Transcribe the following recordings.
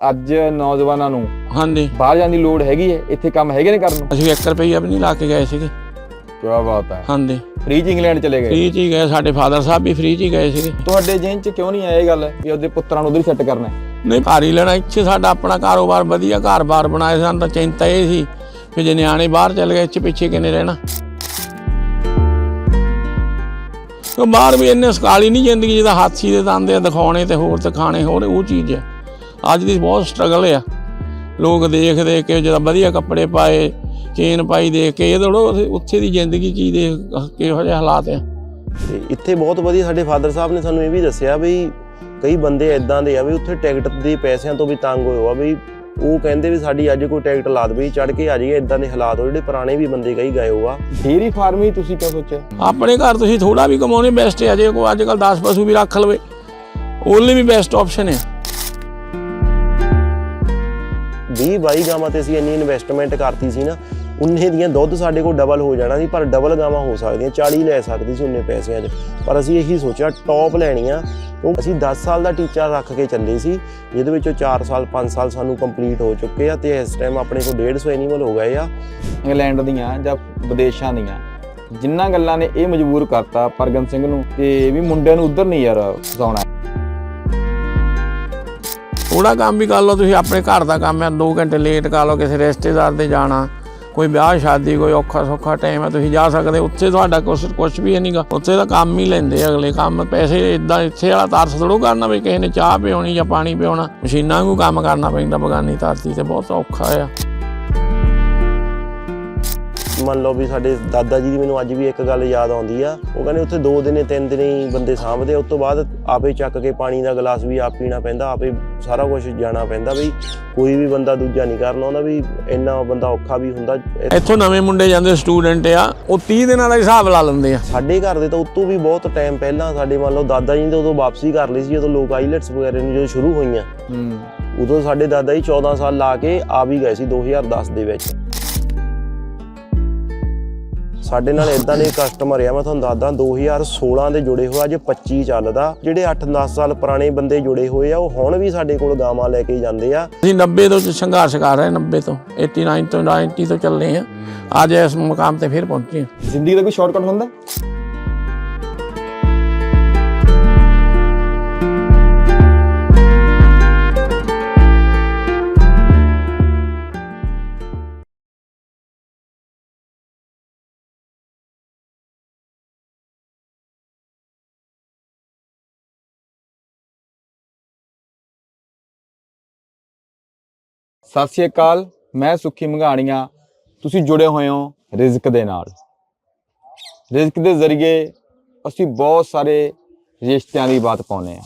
ਅੱਜ ਨੌਜਵਾਨਾਂ ਨੂੰ ਹਾਂਜੀ। ਬਾਹਰ ਜਾਣ ਦੀ ਲੋੜ ਹੈਗੀ ਹੈ? ਇੱਥੇ ਕੰਮ ਹੈਗੇ ਨੇ ਕਰਨ ਨੂੰ? ਅਸੀਂ 1 ਰੁਪਈਆ ਵੀ ਨਹੀਂ ਲਾ ਕੇ ਗਏ ਸੀਗੇ। ਕੀ ਬਾਤ ਹੈ। ਹਾਂਜੀ। ਫ੍ਰੀ ਚ ਇੰਗਲੈਂਡ ਚਲੇ ਗਏ। ਫ੍ਰੀ ਚ ਹੀ ਗਏ ਸਾਡੇ ਫਾਦਰ ਸਾਹਿਬ ਵੀ ਫ੍ਰੀ ਚ ਹੀ ਗਏ ਸੀਗੇ। ਤੁਹਾਡੇ ਜਿਹਨ ਚ ਕਿਉਂ ਨਹੀਂ ਆਇਆ ਇਹ ਗੱਲ ਵੀ ਉਹਦੇ ਪੁੱਤਰਾਂ ਨੂੰ ਉਧਰ ਹੀ ਸੈੱਟ ਕਰਨਾ ਹੈ? ਨਹੀਂ ਘਰ ਹੀ ਲੈਣਾ ਇੱਥੇ ਸਾਡਾ ਆਪਣਾ ਕਾਰੋਬਾਰ ਵਧੀਆ ਘਰ-ਬਾਰ ਬਣਾਏ ਸਾਨੂੰ ਤਾਂ ਚਿੰਤਾ ਇਹ ਸੀ ਕਿ ਜੇ ਨਿਆਣੇ ਬਾਹਰ ਚਲੇ ਗਏ ਇੱਥੇ ਪਿੱਛੇ ਕਿਨੇ ਰਹਿਣਾ? ਉਹ ਬਾਹਰ ਵੀ ਇੰਨੇ ਸਕਾਲੀ ਨਹੀਂ ਜ਼ਿੰਦਗੀ ਜਿਹਦਾ ਹਾਥੀ ਦੇ ਦੰਦ ਆ ਦਿਖਾਉਣੇ ਤੇ ਹੋਰ ਤੇ ਖਾਣੇ ਹੋਰ ਉਹ ਚੀਜ਼ ਹੈ। ਅੱਜ ਦੀ ਬਹੁਤ ਸਟਰਗਲ ਆ। ਲੋਕ ਦੇਖ ਦੇਖ ਕੇ ਜਿਹੜਾ ਵਧੀਆ ਕੱਪੜੇ ਪਾਏ ਚੇਨ ਪਾਈ ਦੇਖ ਕੇ ਇਹ ਥੋੜ੍ਹਾ ਉੱਥੇ- ਉੱਥੇ ਦੀ ਜ਼ਿੰਦਗੀ ਕੀ ਦੇ ਕਿਹੋ ਜਿਹੇ ਹਾਲਾਤ ਆ। ਇੱਥੇ ਬਹੁਤ ਵਧੀਆ ਸਾਡੇ ਫਾਦਰ ਸਾਹਿਬ ਨੇ ਸਾਨੂੰ ਇਹ ਵੀ ਦੱਸਿਆ ਵੀ ਕਈ ਬੰਦੇ ਇਦਾਂ ਦੇ ਆ ਵੀ ਉੱਥੇ ਟਿਕਟ ਦੇ ਪੈਸਿਆਂ ਤੋਂ ਵੀ ਤੰਗ ਹੋਏ ਆ ਵੀ ਉਹ ਕਹਿੰਦੇ ਵੀ ਸਾਡੀ ਅੱਜ ਕੋਈ ਟਿਕਟ ਲਾ ਦੇਵੇ ਚੜ ਕੇ ਆ ਜਾਈਏ ਇਦਾਂ ਦੇ ਹਾਲਾਤ ਹੋ ਜਿਹੜੇ ਪੁਰਾਣੇ ਵੀ ਬੰਦੇ ਕਈ ਗਏ ਹੋ ਆ। ਡੇਅਰੀ ਫਾਰਮ ਹੀ ਤੁਸੀਂ ਕਿਉਂ ਸੋਚਿਆ? ਆਪਣੇ ਘਰ ਤੁਸੀਂ ਥੋੜਾ ਵੀ ਕਮਾਉਣੇ ਬੈਸਟ ਹੈ ਜੇ ਕੋ ਅੱਜ ਕੱਲ 10 ਪਸ਼ੂ ਵੀ ਰੱਖ ਲਵੇ ਉਹਲੇ ਵੀ ਬੈਸਟ ਆਪਸ਼ਨ ਹੈ 20 22 ਗਾਵਾਂ ਤੇ ਅਸੀਂ ਇੰਨੀ ਇਨਵੈਸਟਮੈਂਟ ਕਰਤੀ ਸੀ ਨਾ, ਉਨੇ ਦੀਆਂ ਦੁੱਧ ਸਾਡੇ ਕੋਲ ਡਬਲ ਹੋ ਜਾਣਾ ਸੀ, ਪਰ ਡਬਲ ਗਾਵਾਂ ਹੋ ਸਕਦੀਆਂ 40 ਲੈ ਸਕਦੀ ਸੀ ਉਨੇ ਪੈਸਿਆਂ 'ਚ। ਪਰ ਅਸੀਂ ਇਹੀ ਸੋਚਿਆ ਟੌਪ ਲੈਣੀਆਂ ਕਿਉਂ ਅਸੀਂ 10 ਸਾਲ ਦਾ ਟੀਚਾ ਰੱਖ ਕੇ ਚੱਲੇ ਸੀ, ਜਿਹਦੇ ਵਿੱਚੋਂ 4 ਸਾਲ 5 ਸਾਲ ਸਾਨੂੰ ਕੰਪਲੀਟ ਹੋ ਚੁੱਕੇ ਆ, ਤੇ ਇਸ ਟਾਈਮ ਆਪਣੇ ਕੋਲ 150 ਐਨੀਮਲ ਹੋ ਗਏ ਆ। ਇੰਗਲੈਂਡ ਦੀਆਂ ਜਾਂ ਵਿਦੇਸ਼ਾਂ ਦੀਆਂ, ਜਿੰਨਾਂ ਗੱਲਾਂ ਨੇ ਇਹ ਮਜਬੂਰ ਕਰਤਾ ਪਰਗਨ ਸਿੰਘ ਨੂੰ, ਕਿ ਵੀ ਮੁੰਡਿਆਂ ਨੂੰ ਉਧਰ ਨਹੀਂ ਯਾਰ ਫਸਾਉਣਾ ਥੋੜਾ ਕੰਮ ਵੀ ਕਰ ਲਓ, ਤੁਸੀਂ ਆਪਣੇ ਘਰ ਦਾ ਕੰਮ ਹੈ 2 ਘੰਟੇ ਲੇਟ ਕਰ ਲਓ, ਕਿਸੇ ਰਿਸ਼ਤੇਦਾਰ ਦੇ ਜਾਣਾ, ਕੋਈ ਵਿਆਹ ਸ਼ਾਦੀ, ਕੋਈ ਔਖਾ ਸੌਖਾ ਟਾਈਮ ਹੈ, ਤੁਸੀਂ ਜਾ ਸਕਦੇ ਉੱਥੇ ਤੁਹਾਡਾ ਕੁਛ ਕੁਛ ਵੀ ਨਹੀਂਗਾ ਉੱਥੇ ਤਾਂ ਕੰਮ ਹੀ ਲੈਂਦੇ ਅਗਲੇ, ਕੰਮ ਪੈਸੇ ਇਦਾਂ ਇੱਥੇ ਵਾਲਾ ਤਰਸ ਥੋੜੋ ਕਰਨਾ ਵੀ ਕਿਸੇ ਨੇ ਚਾਹ ਪਿਉਣੀ ਜਾਂ ਪਾਣੀ ਪਿਉਣਾ, ਮਸ਼ੀਨਾਂ ਨੂੰ ਕੰਮ ਕਰਨਾ ਪੈਂਦਾ, ਬਗਾਨੀ ਧਰਤੀ ਤੇ ਬਹੁਤ ਔਖਾ ਆ। ਮੰਨ ਲਓ ਵੀ ਸਾਡੇ ਦਾਦਾ ਜੀ ਦੀ ਮੈਨੂੰ ਅੱਜ ਵੀ ਇੱਕ ਗੱਲ ਯਾਦ ਆਉਂਦੀ ਆ ਉਹ ਕਹਿੰਦੇ ਉੱਥੇ ਦੋ ਦਿਨੇ ਤਿੰਨ ਦਿਨੇ ਹੀ ਬੰਦੇ ਸਾਂਭਦੇ ਉਸ ਤੋਂ ਬਾਅਦ ਆਪੇ ਚੱਕ ਕੇ ਪਾਣੀ ਦਾ ਗਲਾਸ ਵੀ ਆਪ ਪੀਣਾ ਪੈਂਦਾ ਆਪੇ ਸਾਰਾ ਕੁਝ ਜਾਣਾ ਪੈਂਦਾ ਬਈ ਕੋਈ ਵੀ ਬੰਦਾ ਦੂਜਾ ਨਹੀਂ ਕਰਨਾ ਹੁੰਦਾ ਵੀ ਇੰਨਾ ਬੰਦਾ ਔਖਾ ਵੀ ਹੁੰਦਾ। ਇੱਥੋਂ ਨਵੇਂ ਮੁੰਡੇ ਜਾਂਦੇ ਸਟੂਡੈਂਟ ਆ ਉਹ 30 ਦਿਨਾਂ ਦਾ ਹਿਸਾਬ ਲਾ ਲੈਂਦੇ ਆ। ਸਾਡੇ ਘਰ ਦੇ ਤਾਂ ਉਤੋਂ ਵੀ ਬਹੁਤ ਟਾਈਮ ਪਹਿਲਾਂ ਸਾਡੇ ਮੰਨ ਲਓ ਦਾਦਾ ਜੀ ਨੇ ਉਦੋਂ ਵਾਪਸੀ ਕਰ ਲਈ ਸੀ ਜਦੋਂ ਲੋਕ ਆਈਲੈਟਸ ਵਗੈਰਾ ਨੂੰ ਜਦੋਂ ਸ਼ੁਰੂ ਹੋਈਆਂ। ਹੂੰ। ਉਦੋਂ ਸਾਡੇ ਦਾਦਾ ਜੀ 14 ਸਾਲ ਲਾ ਕੇ ਆ ਵੀ ਗਏ ਸੀ 2010 ਦੇ ਵਿੱਚ। ਸਾਡੇ ਨਾਲ ਇਦਾਂ ਦੇ ਕਸਟਮਰ ਆ ਮੈਂ ਤੁਹਾਨੂੰ ਦੱਸਦਾ 2016 ਦੇ ਜੁੜੇ ਹੋਏ ਅੱਜ 25 ਚੱਲਦਾ। ਜਿਹੜੇ 8-10 ਸਾਲ ਪੁਰਾਣੇ ਬੰਦੇ ਜੁੜੇ ਹੋਏ ਆ ਉਹ ਹੁਣ ਵੀ ਸਾਡੇ ਕੋਲ ਗਾਵਾਂ ਲੈ ਕੇ ਜਾਂਦੇ ਆ। ਅਸੀਂ 90 ਤੋਂ ਸੰਘਰਸ਼ ਕਰ ਰਹੇ 90 ਤੋਂ 89 ਤੋਂ 90 ਤੋਂ ਚੱਲੇ ਆ ਅੱਜ ਇਸ ਮੁਕਾਮ ਤੇ ਫਿਰ ਪਹੁੰਚੇ ਜ਼ਿੰਦਗੀ ਦਾ ਕੋਈ ਸ਼ਾਰਟਕਟ ਹੁੰਦਾ? ਸਤਿ ਸ਼੍ਰੀ ਅਕਾਲ, ਮੈਂ ਸੁੱਖੀ ਮੰਗਾਣੀਆਂ। ਤੁਸੀਂ ਜੁੜੇ ਹੋਏ ਹੋ ਰਿਜ਼ਕ ਦੇ ਨਾਲ। ਰਿਜ਼ਕ ਦੇ ਜ਼ਰੀਏ ਅਸੀਂ ਬਹੁਤ ਸਾਰੇ ਰਿਸ਼ਤਿਆਂ ਦੀ ਬਾਤ ਪਾਉਨੇ ਆ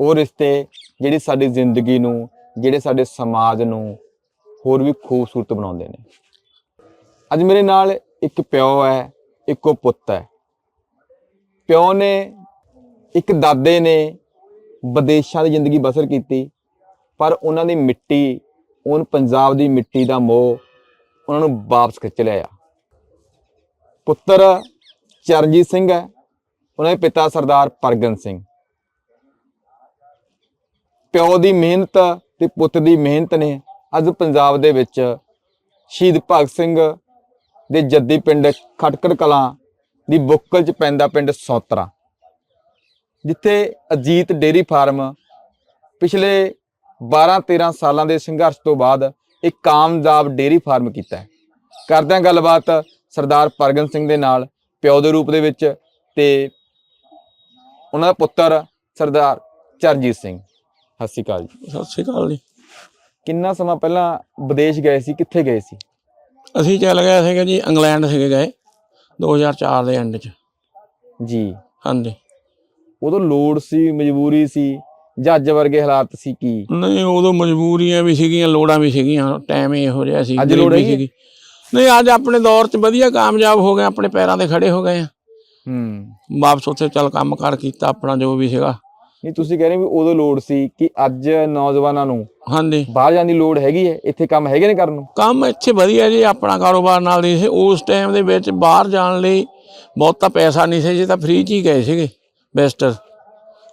ਉਹ ਰਿਸ਼ਤੇ ਜਿਹੜੇ ਸਾਡੀ ਜ਼ਿੰਦਗੀ ਨੂੰ, ਜਿਹੜੇ ਸਾਡੇ ਸਮਾਜ ਨੂੰ ਹੋਰ ਵੀ ਖੂਬਸੂਰਤ ਬਣਾਉਂਦੇ ਨੇ। ਅੱਜ ਮੇਰੇ ਨਾਲ ਇੱਕ ਪਿਓ ਹੈ, ਇੱਕੋ ਪੁੱਤ ਹੈ। ਪਿਓ ਨੇ ਇੱਕ ਦਾਦੇ ਨੇ ਵਿਦੇਸ਼ਾਂ ਦੀ ਜ਼ਿੰਦਗੀ ਬਸਰ ਕੀਤੀ। ਪਰ ਉਹਨਾਂ ਦੀ ਮਿੱਟੀ, ਉਹਨ ਪੰਜਾਬ ਦੀ ਮਿੱਟੀ ਦਾ ਮੋਹ ਉਹਨਾਂ ਨੂੰ ਵਾਪਸ ਖਿੱਚ ਲਿਆ ਪੁੱਤਰ ਚਰਨਜੀਤ ਸਿੰਘ ਹੈ, ਉਹਨਾਂ ਦੇ ਪਿਤਾ ਸਰਦਾਰ ਪਰਗਨ ਸਿੰਘ। ਪਿਓ ਦੀ ਮਿਹਨਤ ਤੇ ਪੁੱਤ ਦੀ ਮਿਹਨਤ ਨੇ ਅੱਜ ਪੰਜਾਬ ਦੇ ਵਿੱਚ ਸ਼ਹੀਦ ਭਗਤ ਸਿੰਘ ਦੇ ਜੱਦੀ ਪਿੰਡ ਖਟਕੜ ਕਲਾਂ ਦੀ ਬੁੱਕਲ ਚ ਪੈਂਦਾ ਪਿੰਡ ਸੌਤਰਾ, ਜਿੱਥੇ ਅਜੀਤ ਡੇਰੀ ਫਾਰਮ ਪਿਛਲੇ 12-13 ਸਾਲਾਂ ਦੇ ਸੰਘਰਸ਼ ਤੋਂ ਬਾਅਦ ਇੱਕ ਕਾਮਯਾਬ ਡੇਰੀ ਫਾਰਮ ਕੀਤਾ ਹੈ। ਕਰਦੇ ਹਾਂ ਗੱਲਬਾਤ ਸਰਦਾਰ ਪਰਗਨ ਸਿੰਘ ਦੇ ਨਾਲ ਪਿਓ ਦੇ ਰੂਪ ਦੇ ਵਿੱਚ ਤੇ ਉਹਨਾਂ ਦਾ ਪੁੱਤਰ ਸਰਦਾਰ ਚਰਨਜੀਤ ਸਿੰਘ। ਸਤਿ ਸ਼੍ਰੀ ਅਕਾਲ ਜੀ। ਸਤਿ ਸ਼੍ਰੀ ਅਕਾਲ ਜੀ। ਕਿੰਨਾ ਸਮਾਂ ਪਹਿਲਾਂ ਵਿਦੇਸ਼ ਗਏ ਸੀ ਕਿੱਥੇ ਗਏ ਸੀ? ਅਸੀਂ ਚੱਲ ਗਏ ਸੀਗੇ ਜੀ ਇੰਗਲੈਂਡ ਸੀਗੇ ਗਏ 2004 ਦੇ ਐਂਡ 'ਚ। ਜੀ। ਹਾਂਜੀ। ਉਦੋਂ ਲੋੜ ਸੀ ਮਜਬੂਰੀ ਸੀ ਜੱਜ ਵਰਗੇ ਹਾਲਾਤ ਸੀ ਕੀ? ਨਹੀਂ ਉਦੋਂ ਮਜਬੂਰੀਆਂ ਵੀ ਸੀਗੀਆਂ ਲੋੜਾਂ ਵੀ ਸੀਗੀਆਂ ਟਾਈਮ ਹੀ ਇਹੋ ਜਿਹਾ ਸੀ ਅੱਜ ਲੋੜ? ਸੀਗੀ। ਨਹੀਂ ਅੱਜ ਆਪਣੇ ਦੌਰ 'ਚ ਵਧੀਆ ਕਾਮਯਾਬ ਹੋ ਗਏ ਆਪਣੇ ਪੈਰਾਂ ਤੇ ਖੜੇ ਹੋ ਗਏ ਆ। ਹੂੰ। ਵਾਪਸ ਉੱਥੇ ਚੱਲ ਕੰਮ ਕਾਰ ਕੀਤਾ ਆਪਣਾ ਜੋ ਵੀ ਸੀਗਾ। ਨਹੀਂ ਤੁਸੀਂ ਕਹਿ ਰਹੇ ਵੀ ਉਦੋਂ ਲੋੜ ਸੀ ਕਿ ਅੱਜ ਨੌਜਵਾਨਾਂ ਨੂੰ ਹਾਂਜੀ। ਬਾਹਰ ਜਾਣ ਦੀ ਲੋੜ ਹੈਗੀ ਹੈ? ਇੱਥੇ ਕੰਮ ਹੈਗੇ ਨੇ ਕਰਨ ਨੂੰ? ਕੰਮ ਇੱਥੇ ਵਧੀਆ ਜੀ ਆਪਣਾ ਕਾਰੋਬਾਰ ਨਾਲ ਦੀ ਸੀ। ਉਸ ਟਾਈਮ ਦੇ ਵਿੱਚ ਬਾਹਰ ਜਾਣ ਲਈ ਬਹੁਤਾ ਪੈਸਾ ਨਹੀਂ ਸੀ ਜੀ ਤਾਂ ਫ੍ਰੀ 'ਚ ਹੀ ਗਏ ਸੀਗੇ ਬੈਸਟਰ।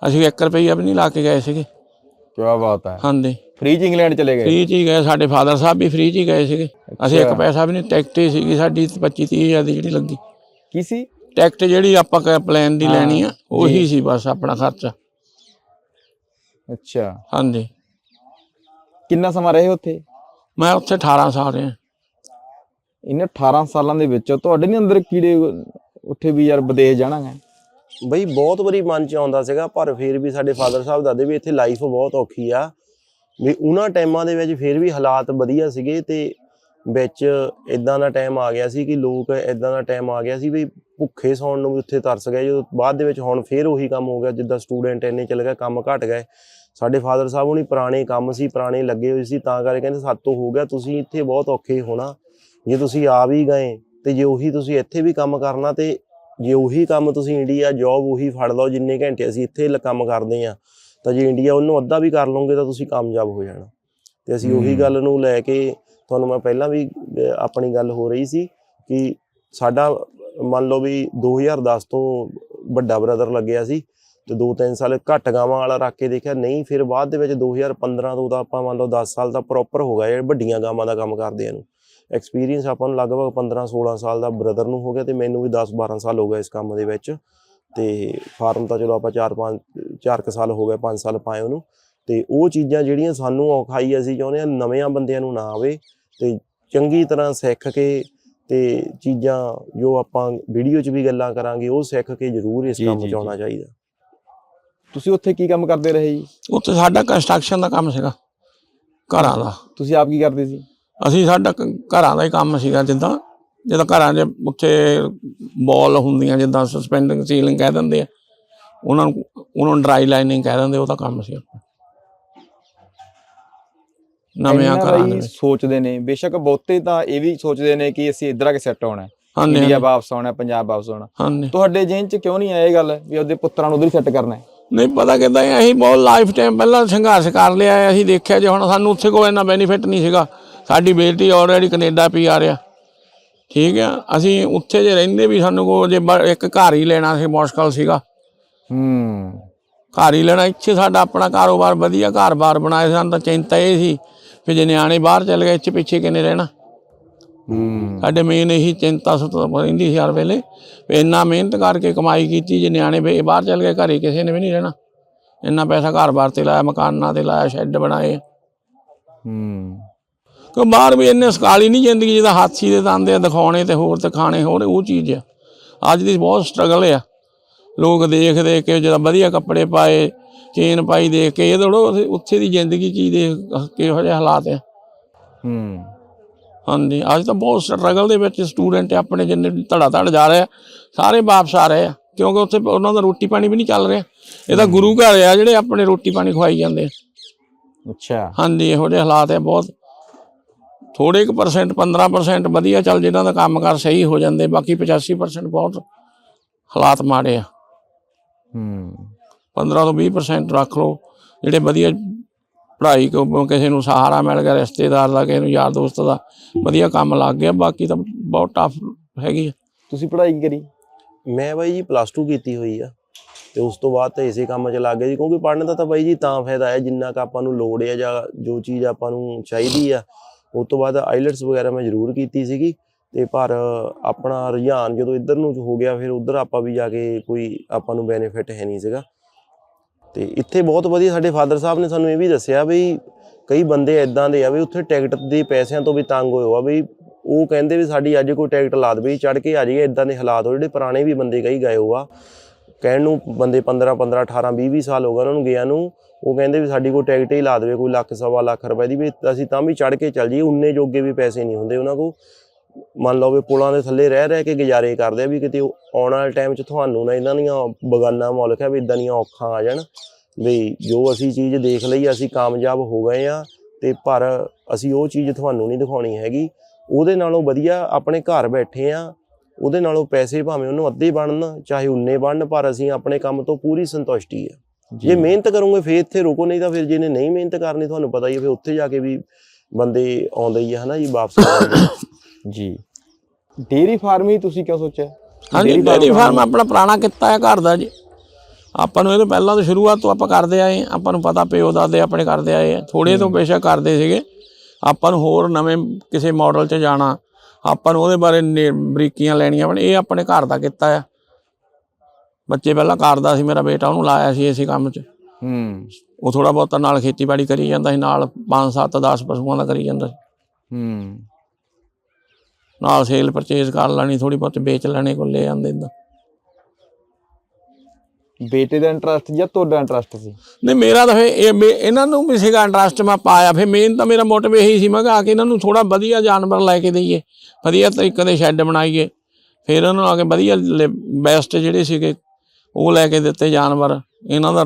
ਅਸੀਂ 1 ਰੁਪਈਆ ਵੀ ਨਹੀਂ ਲਾ ਕੇ ਗਏ ਸੀਗੇ। ਕੀ ਬਾਤ ਹੈ। ਹਾਂਜੀ। ਫ੍ਰੀ ਚ ਇੰਗਲੈਂਡ ਚਲੇ ਗਏ? ਫ੍ਰੀ ਚ ਹੀ ਗਏ। ਸਾਡੇ ਫਾਦਰ ਸਾਹਿਬ ਵੀ ਫ੍ਰੀ ਚ ਹੀ ਗਏ ਸੀਗੇ। ਅਸੀਂ ਇੱਕ ਪੈਸਾ ਵੀ ਨਹੀਂ ਟਿਕਟ ਹੀ ਸੀਗੀ ਸਾਡੀ 25 30 ਹਜ਼ਾਰ ਦੀ ਜਿਹੜੀ ਲੱਗੀ। ਕੀ ਸੀ? ਟਿਕਟ ਜਿਹੜੀ ਆਪਾਂ ਪਲਾਨ ਦੀ ਲੈਣੀ ਆ ਉਹੀ ਸੀ ਬਸ ਆਪਣਾ ਖਰਚਾ। ਅੱਛਾ। ਹਾਂਜੀ। ਕਿੰਨਾ ਸਮਾਂ ਰਹੇ ਉੱਥੇ? ਮੈਂ ਉੱਥੇ 18 ਸਾਲ ਰਿਹਾ। ਇਹਨੇ 18 ਸਾਲਾਂ ਦੇ ਵਿੱਚ ਤੁਹਾਡੇ ਨਹੀਂ ਅੰਦਰ ਕੀੜੇ ਉੱਠੇ ਵੀ ਯਾਰ ਵਿਦੇਸ਼ ਜਾਣਾ ਹੈ? ਬਈ ਬਹੁਤ ਵਾਰੀ ਮਨ ਚ ਆਉਂਦਾ ਸੀਗਾ, ਪਰ ਫਿਰ ਵੀ ਸਾਡੇ ਫਾਦਰ ਸਾਹਿਬ ਦੱਸਦੇ ਵੀ ਇੱਥੇ ਲਾਈਫ ਬਹੁਤ ਔਖੀ ਆ। ਵੀ ਉਹਨਾਂ ਟਾਈਮਾਂ ਦੇ ਵਿੱਚ ਫਿਰ ਵੀ ਹਾਲਾਤ ਵਧੀਆ ਸੀਗੇ ਤੇ ਵਿੱਚ ਇਦਾਂ ਦਾ ਟਾਈਮ ਆ ਗਿਆ ਸੀ ਕਿ ਲੋਕ ਇਦਾਂ ਦਾ ਟਾਈਮ ਆ ਗਿਆ ਸੀ ਵੀ ਭੁੱਖੇ ਸੌਣ ਨੂੰ ਵੀ ਉੱਥੇ ਤਰਸ ਗਏ। ਜਦੋਂ ਬਾਅਦ ਦੇ ਵਿੱਚ ਹੁਣ ਫਿਰ ਉਹੀ ਕੰਮ ਹੋ ਗਿਆ, ਜਿੱਦਾਂ ਸਟੂਡੈਂਟ ਇੰਨੇ ਚਲੇ ਗਏ, ਕੰਮ ਘਟ ਗਏ। ਸਾਡੇ ਫਾਦਰ ਸਾਹਿਬ ਹੁਣੀ ਪੁਰਾਣੇ ਕੰਮ ਸੀ, ਪੁਰਾਣੇ ਲੱਗੇ ਹੋਏ ਸੀ, ਤਾਂ ਕਰਕੇ ਕਹਿੰਦੇ ਸਾਤੋਂ ਹੋ ਗਿਆ, ਤੁਸੀਂ ਇੱਥੇ ਬਹੁਤ ਔਖੇ ਹੋਣਾ। ਜੇ ਤੁਸੀਂ ਆ ਵੀ ਗਏ ਤੇ ਜੇ ਉਹੀ ਤੁਸੀਂ ਇੱਥੇ ਵੀ ਕੰਮ ਕਰਨਾ ਤੇ ਜੇ ਉਹੀ ਕੰਮ ਤੁਸੀਂ ਇੰਡੀਆ ਜੌਬ ਉਹੀ ਫੜ ਲਓ ਜਿੰਨੇ ਘੰਟੇ ਅਸੀਂ ਇੱਥੇ ਕੰਮ ਕਰਦੇ ਆ ਤਾਂ ਜੇ ਇੰਡੀਆ ਉਹਨੂੰ ਅੱਧਾ ਵੀ ਕਰ ਲਓਗੇ ਤਾਂ ਤੁਸੀਂ ਕਾਮਯਾਬ ਹੋ ਜਾਣਾ ਤੇ ਅਸੀਂ ਉਹੀ। ਗੱਲ ਨੂੰ ਲੈ ਕੇ ਤੁਹਾਨੂੰ ਮੈਂ ਪਹਿਲਾਂ ਵੀ ਆਪਣੀ ਗੱਲ ਹੋ ਰਹੀ ਸੀ ਕਿ ਸਾਡਾ ਮੰਨ ਲਓ ਵੀ 2010 ਤੋਂ ਵੱਡਾ ਬ੍ਰਦਰ ਲੱਗਿਆ ਸੀ ਤੇ 2-3 ਸਾਲ ਘੱਟ ਗਾਵਾਂ ਵਾਲਾ ਰੱਖ ਕੇ ਦੇਖਿਆ ਨਹੀਂ ਫਿਰ ਬਾਅਦ ਦੇ ਵਿੱਚ 2015 ਤੋਂ ਤਾਂ ਆਪਾਂ ਮੰਨ ਲਓ 10 ਸਾਲ ਦਾ ਪ੍ਰੋਪਰ ਹੋ ਗਿਆ ਵੱਡੀਆਂ ਗਾਵਾਂ ਦਾ ਕੰਮ ਕਰਦੇ ਆ ਨੂੰ ਐਕਸਪੀਰੀਅੰਸ ਆਪਾਂ ਨੂੰ ਲਗਭਗ 15-16 ਸਾਲ ਦਾ ਬ੍ਰਦਰ ਨੂੰ ਹੋ ਗਿਆ ਤੇ ਮੈਨੂੰ ਵੀ 10-12 ਸਾਲ ਹੋ ਗਏ ਇਸ ਕੰਮ ਦੇ ਵਿੱਚ। ਤੇ ਫਾਰਮ ਤਾਂ ਚਲੋ ਆਪਾਂ 4-5 4 ਕੁ ਸਾਲ ਹੋ ਗਏ 5 ਸਾਲ ਪਾਏ ਉਹਨੂੰ। ਤੇ ਉਹ ਚੀਜ਼ਾਂ ਜਿਹੜੀਆਂ ਸਾਨੂੰ ਔਖਾਈ ਅਸੀਂ ਚਾਹੁੰਦੇ ਆ ਨਵਿਆਂ ਬੰਦਿਆਂ ਨੂੰ ਨਾ ਆਵੇ ਤੇ ਚੰਗੀ ਤਰ੍ਹਾਂ ਸਿੱਖ ਕੇ ਤੇ ਚੀਜ਼ਾਂ ਜੋ ਆਪਾਂ ਵੀਡੀਓ 'ਚ ਵੀ ਗੱਲਾਂ ਕਰਾਂਗੇ ਉਹ ਸਿੱਖ ਕੇ ਜ਼ਰੂਰ ਇਸ ਕੰਮ 'ਚ ਆਉਣਾ। ਚਾਹੀਦਾ। ਤੁਸੀਂ ਉੱਥੇ ਕੀ ਕੰਮ ਕਰਦੇ ਰਹੇ ਜੀ? ਉੱਥੇ ਸਾਡਾ ਕੰਸਟਰਕਸ਼ਨ ਦਾ ਕੰਮ ਸੀਗਾ ਘਰਾਂ ਦਾ। ਤੁਸੀਂ ਆਪ ਕੀ ਕਰਦੇ ਸੀ? ਅਸੀਂ ਸਾਡਾ ਕ- ਘਰਾਂ ਦਾ ਹੀ ਕੰਮ ਸੀਗਾ ਜਿੱਦਾਂ ਜਿੱਦਾਂ ਘਰਾਂ 'ਚ ਉੱਥੇ ਬਾਲ ਹੁੰਦੀਆਂ ਜਿੱਦਾਂ ਸਸਪੈਂਡਿੰਗ ਸੀਲਿੰਗ ਕਹਿ ਦਿੰਦੇ ਆ। ਉਹਨਾਂ ਨੂੰ ਉਹਨਾਂ ਨੂੰ ਡਰਾਈ ਲਾਈਨਿੰਗ ਕਹਿ ਦਿੰਦੇ ਉਹਦਾ ਕੰਮ ਸੀ। ਨਵਿਆਂ NRI ਘਰਾਂ ਦੇ ਵਿੱਚ। ਸੋਚਦੇ ਨੇ ਬੇਸ਼ੱਕ ਬਹੁਤੇ ਤਾਂ ਇਹ ਵੀ ਸੋਚਦੇ ਨੇ ਕਿ ਅਸੀਂ ਇੱਧਰ ਆ ਕੇ ਸੈੱਟ ਹੋਣਾ ਹੈ। ਹਾਂਜੀ ਇੰਡੀਆ ਵਾਪਸ ਆਉਣਾ ਹੈ, ਪੰਜਾਬ ਵਾਪਸ ਆਉਣਾ। ਹਾਂਜੀ। ਤੁਹਾਡੇ ਜੇਨ ਚ ਕਿਉਂ ਨਹੀਂ ਆਇਆ ਇਹ ਗੱਲ ਵੀ ਉਹਦੇ ਪੁੱਤਰਾਂ ਨੂੰ ਉਧਰ ਹੀ ਸੈੱਟ ਕਰਨਾ ਹੈ? ਨਹੀਂ ਪਤਾ ਕਿੱਦਾਂ ਹੈ ਅਸੀਂ ਬਹੁਤ ਲਾਈਫ ਟਾਈਮ ਪਹਿਲਾਂ ਸੰਘਰਸ਼ ਕਰ ਲਿਆ ਹੈ ਅਸੀਂ ਦੇਖਿਆ ਜੇ ਹੁਣ ਸਾਨੂੰ ਉੱਥੇ ਕੋਈ ਇੰਨਾ ਬੈਨੀਫਿਟ ਨਹੀਂ ਸੀਗਾ। ਸਾਡੀ ਬੇਟੀ ਆਲਰੇਡੀ ਕੈਨੇਡਾ ਪੀ ਆ। ਰਿਹਾ ਠੀਕ ਆ? ਅਸੀਂ ਉੱਥੇ ਜੇ ਰਹਿੰਦੇ ਵੀ ਸਾਨੂੰ ਕੋ ਜੇ ਇੱਕ ਘਰ ਹੀ ਲੈਣਾ ਸੀ ਮੁਸ਼ਕਲ ਸੀਗਾ। ਹੂੰ। ਘਰ ਹੀ ਲੈਣਾ। ਇੱਥੇ ਸਾਡਾ ਆਪਣਾ ਕਾਰੋਬਾਰ ਵਧੀਆ ਘਰ-ਬਾਰ ਬਣਾਏ ਸਾਨੂੰ ਤਾਂ ਚਿੰਤਾ ਇਹ ਸੀ ਕਿ ਜੇ ਨਿਆਣੇ ਬਾਹਰ ਚਲੇ ਗਏ ਇੱਥੇ ਪਿੱਛੇ ਕਿਨੇ ਰਹਿਣਾ। ਹੂੰ। ਸਾਡੇ ਮੇਨ ਇਹੀ ਚਿੰਤਾ ਸੁਤ ਰਹਿੰਦੀ ਸੀ ਹਰ ਵੇਲੇ ਵੀ ਇੰਨਾ ਮਿਹਨਤ ਕਰਕੇ ਕਮਾਈ ਕੀਤੀ ਜੇ ਨਿਆਣੇ ਵੀ ਬਾਹਰ ਚਲ ਗਏ ਘਰੇ ਕਿਸੇ ਨੇ ਵੀ ਨਹੀਂ ਰਹਿਣਾ। ਇੰਨਾ ਪੈਸਾ ਘਰ-ਬਾਰ ਤੇ ਲਾਇਆ ਮਕਾਨਾਂ ਤੇ ਲਾਇਆ ਸ਼ੈੱਡ ਬਣਾਏ। ਹੂੰ। ਕਿ ਬਾਹਰ ਵੀ ਇੰਨੇ ਸਕਾਲੀ ਨਹੀਂ ਜ਼ਿੰਦਗੀ ਜਿਹਦਾ ਹਾਥੀ ਦੇ ਦੰਦ ਆ ਦਿਖਾਉਣੇ ਤੇ ਹੋਰ ਤੇ ਖਾਣੇ ਹੋਰ ਉਹ ਚੀਜ਼ ਆ। ਅੱਜ ਦੀ ਬਹੁਤ ਸਟਰਗਲ ਆ। ਲੋਕ ਦੇਖ ਦੇਖ ਕੇ ਜਦੋਂ ਵਧੀਆ ਕੱਪੜੇ ਪਾਏ ਚੇਨ ਪਾਈ ਦੇਖ ਕੇ ਇਹ ਥੋੜ੍ਹਾ ਉੱਥੇ- ਦੀ ਜ਼ਿੰਦਗੀ ਕੀ ਦੇ ਕਿਹੋ ਜਿਹੇ ਹਾਲਾਤ ਆ। ਹੂੰ। ਹਾਂਜੀ ਅੱਜ ਤਾਂ ਬਹੁਤ ਸਟਰਗਲ ਦੇ ਵਿੱਚ ਸਟੂਡੈਂਟ ਆਪਣੇ ਜਿੰਨੇ ਧੜਾ ਧੜ ਜਾ ਰਹੇ ਆ ਸਾਰੇ ਵਾਪਸ ਆ ਰਹੇ ਆ ਕਿਉਂਕਿ ਉੱਥੇ ਉਹਨਾਂ ਦਾ ਰੋਟੀ ਪਾਣੀ ਵੀ ਨਹੀਂ ਚੱਲ ਰਿਹਾ। ਇਹ ਤਾਂ ਗੁਰੂ ਘਰ ਆ ਜਿਹੜੇ ਆਪਣੇ ਰੋਟੀ ਪਾਣੀ ਖਵਾਈ ਜਾਂਦੇ ਆ। ਅੱਛਾ। ਹਾਂਜੀ ਇਹੋ ਜਿਹੇ ਹਾਲਾਤ ਆ ਬਹੁਤ। ਥੋੜੇ ਕੁ ਪਰਸੈਂਟ 15% ਵਧੀਆ ਚੱਲ ਜਿਹਨਾਂ ਦਾ ਕੰਮਕਾਰ ਸਹੀ ਹੋ ਜਾਂਦੇ ਬਾਕੀ 85% ਬਹੁਤ ਹਾਲਾਤ ਮਾੜੇ ਆ। ਹੂੰ। 15 ਤੋਂ 20% ਰੱਖ ਲਓ ਜਿਹੜੇ ਵਧੀਆ ਪੜ੍ਹਾਈ ਕੋ ਕਿਸੇ ਨੂੰ ਸਹਾਰਾ ਮਿਲ ਗਿਆ ਰਿਸ਼ਤੇਦਾਰ ਦਾ ਕਿਸੇ ਨੂੰ ਯਾਰ ਦੋਸਤ ਦਾ ਵਧੀਆ ਕੰਮ ਲੱਗ ਗਿਆ ਬਾਕੀ ਤਾਂ ਬਹੁਤ ਟਫ ਹੈਗੀ ਆ। ਤੁਸੀਂ ਪੜ੍ਹਾਈ ਕੀ ਕਰੀ? ਮੈਂ ਬਾਈ ਜੀ ਪਲੱਸ 2 ਕੀਤੀ ਹੋਈ ਆ ਤੇ ਉਸ ਤੋਂ ਬਾਅਦ ਤਾਂ ਇਸੇ ਕੰਮ 'ਚ ਲੱਗ ਗਿਆ ਜੀ ਕਿਉਂਕਿ ਪੜ੍ਹਨ ਦਾ ਤਾਂ ਬਾਈ ਜੀ ਤਾਂ ਫਾਇਦਾ ਹੈ ਜਿੰਨਾ ਕੁ ਆਪਾਂ ਨੂੰ ਲੋੜ ਹੈ ਜਾਂ ਜੋ ਚੀਜ਼ ਆਪਾਂ ਨੂੰ ਚਾਹੀਦੀ ਆ ਉਸ ਤੋਂ ਬਾਅਦ ਆਈਲਟਸ ਵਗੈਰਾ ਮੈਂ ਜ਼ਰੂਰ ਕੀਤੀ ਸੀਗੀ ਤੇ ਪਰ ਆਪਣਾ ਰੁਝਾਨ ਜਦੋਂ ਇੱਧਰ ਨੂੰ ਹੋ ਗਿਆ, ਫਿਰ ਉੱਧਰ ਆਪਾਂ ਵੀ ਜਾ ਕੇ ਕੋਈ ਆਪਾਂ ਨੂੰ ਬੈਨੀਫਿਟ ਹੈ ਨਹੀਂ ਸੀਗਾ। ਤੇ ਇੱਥੇ ਬਹੁਤ ਵਧੀਆ ਸਾਡੇ ਫਾਦਰ ਸਾਹਿਬ ਨੇ ਸਾਨੂੰ ਇਹ ਵੀ ਦੱਸਿਆ ਵੀ ਕਈ ਬੰਦੇ ਇਦਾਂ ਦੇ ਆ ਵੀ ਉੱਥੇ ਟਿਕਟ ਦੇ ਪੈਸਿਆਂ ਤੋਂ ਵੀ ਤੰਗ ਹੋਏ ਆ ਵੀ ਉਹ ਕਹਿੰਦੇ ਵੀ ਸਾਡੀ ਅੱਜ ਕੋਈ ਟਿਕਟ ਲਾ ਦੇਵੇ ਚੜ ਕੇ ਆ ਜਾਈਏ ਇਦਾਂ ਦੇ ਹਾਲਾਤ ਹੋ ਜਿਹੜੇ ਪੁਰਾਣੇ ਵੀ ਬੰਦੇ ਕਈ ਗਏ ਹੋ ਆ। ਕਹਿਣ ਨੂੰ ਬੰਦੇ 15 15 18 20 20 ਸਾਲ ਹੋ ਗਏ ਉਹਨਾਂ ਨੂੰ ਗਿਆ ਨੂੰ। ਉਹ ਕਹਿੰਦੇ ਵੀ ਸਾਡੀ ਕੋਈ ਟਿਕਟ ਹੀ ਲਾ ਦੇਵੇ, ਕੋਈ ਲੱਖ, ਸਵਾ ਲੱਖ ਰੁਪਏ ਦੀ ਵੀ ਅਸੀਂ ਤਾਂ ਵੀ ਚੜ ਕੇ ਚੱਲ ਜਾਈਏ, ਉਨੇ ਜੋਗੇ ਵੀ ਪੈਸੇ ਨਹੀਂ ਹੁੰਦੇ ਉਹਨਾਂ ਕੋਲ। ਮੰਨ ਲਓ ਵੀ ਪੁਲਾਂ ਦੇ ਥੱਲੇ ਰਹਿ ਰਹਿ ਕੇ ਗੁਜ਼ਾਰੇ ਕਰਦੇ ਆ ਵੀ ਕਿਤੇ ਉਹ ਆਉਣ ਵਾਲੇ ਟਾਈਮ 'ਚ ਤੁਹਾਨੂੰ ਨਾ ਇਹਨਾਂ ਦੀਆਂ ਬਗਾਨਾ ਮੁਲਕ ਹੈ ਵੀ ਇਦਾਂ ਦੀਆਂ ਔਖਾਂ ਆ ਜਾਣ। ਵੀ ਜੋ ਅਸੀਂ ਚੀਜ਼ ਦੇਖ ਲਈ, ਅਸੀਂ ਕਾਮਯਾਬ ਹੋ ਗਏ ਆ ਤੇ ਪਰ ਅਸੀਂ ਉਹ ਚੀਜ਼ ਤੁਹਾਨੂੰ ਨਹੀਂ ਦਿਖਾਉਣੀ ਹੈਗੀ। ਉਹਦੇ ਨਾਲੋਂ ਵਧੀਆ ਆਪਣੇ ਘਰ ਬੈਠੇ ਆ, ਉਹਦੇ ਨਾਲੋਂ ਪੈਸੇ ਭਾਵੇਂ ਉਹਨੂੰ ਅੱਧੇ ਬਣਨ, ਚਾਹੇ ਉਨੇ ਬਣਨ, ਪਰ ਅਸੀਂ ਆਪਣੇ ਕੰਮ ਤੋਂ ਪੂਰੀ ਸੰਤੁਸ਼ਟੀ ਆ। ਜੇ ਮਿਹਨਤ ਕਰੋਗੇ ਫੇਰ ਇੱਥੇ ਰੁਕੋ ਨਹੀਂ ਤਾਂ ਫਿਰ ਜਿਹਨੇ ਨਹੀਂ ਮਿਹਨਤ ਕਰਨੀ ਤੁਹਾਨੂੰ ਪਤਾ ਹੀ ਹੈ ਫਿਰ ਉੱਥੇ ਜਾ ਕੇ ਵੀ ਬੰਦੇ ਆਉਂਦੇ ਹੀ ਆ ਹਨਾ ਜੀ ਵਾਪਸ ਆਉਂਦੇ ਜੀ। ਡੇਰੀ ਫਾਰਮ ਹੀ ਤੁਸੀਂ ਕਿਉਂ ਸੋਚਿਆ? ਹਾਂਜੀ ਡੇਰੀ ਫਾਰਮ ਆਪਣਾ ਪੁਰਾਣਾ ਕਿੱਤਾ ਹੈ ਘਰ ਦਾ ਜੀ। ਆਪਾਂ ਨੂੰ ਇਹ ਤੋਂ ਪਹਿਲਾਂ ਤੋਂ ਸ਼ੁਰੂਆਤ ਤੋਂ ਆਪਾਂ ਕਰਦੇ ਆਏ। ਆਪਾਂ ਨੂੰ ਪਤਾ ਪਿਓ ਦਾਦੇ ਆਪਣੇ ਕਰਦੇ ਆਏ ਆ। ਥੋੜੇ ਤੋਂ ਬੇਸ਼ੱਕ ਕਰਦੇ ਸੀਗੇ। ਆਪਾਂ ਨੂੰ ਹੋਰ ਨਵੇਂ ਕਿਸੇ ਮਾਡਲ 'ਚ ਜਾਣਾ ਆਪਾਂ ਨੂੰ ਉਹਦੇ ਬਾਰੇ ਬਰੀਕੀਆਂ ਲੈਣੀਆਂ ਪਰ ਇਹ ਆਪਣੇ ਘਰ ਦਾ ਕੀਤਾ ਆ। ਬੱਚੇ ਪਹਿਲਾਂ ਕਰਦਾ ਸੀ ਮੇਰਾ ਬੇਟਾ ਉਹਨੂੰ ਲਾਇਆ ਸੀ ਇਸੇ ਕੰਮ 'ਚ। ਹੂੰ। ਉਹ ਥੋੜਾ ਬਹੁਤਾ ਨਾਲ ਖੇਤੀਬਾੜੀ ਕਰੀ ਜਾਂਦਾ ਸੀ ਨਾਲ 5 7 10 ਪਸ਼ੂਆਂ ਦਾ ਕਰੀ ਜਾਂਦਾ ਸੀ। ਹੂੰ। ਨਾਲ ਸੇਲ ਪਰਚੇਜ਼ ਕਰ ਲੈਣੀ ਥੋੜੀ ਬਹੁਤ ਵੇਚ ਲੈਣੇ ਕੋਲ ਲੈ ਜਾਂਦੇ ਇਦਾਂ ਬੇਟੇ ਦਾ ਇੰਟਰਸਟ ਜਾਂ ਤੁਹਾਡਾ ਇੰਟਰਸਟ ਸੀ? ਨਹੀਂ ਮੇਰਾ ਤਾਂ ਫੇ ਇਹਨਾਂ ਨੂੰ ਵੀ ਸੀਗਾ ਇੰਟਰਸਟ ਮੈਂ ਪਾਇਆ ਫੇ ਮੇਨ ਤਾਂ ਮੇਰਾ ਮੋਟਿਵ ਇਹੀ ਸੀ ਮੈਂ ਕਿਹਾ ਆ ਕੇ ਇਹਨਾਂ ਨੂੰ ਥੋੜਾ ਵਧੀਆ ਜਾਨਵਰ ਲੈ ਕੇ ਦਈਏ ਵਧੀਆ ਤਰੀਕੇ ਦੇ ਸ਼ੈੱਡ ਬਣਾਈਏ। ਫਿਰ ਇਹਨਾਂ ਨੂੰ ਆ ਕੇ ਵਧੀਆ ਬੈਸਟ ਜਿਹੜੇ ਸੀਗੇ ਉਹ ਲੈ ਕੇ ਦਿੱਤੇ ਜਾਨਵਰ। ਇਹਨਾਂ ਦਾ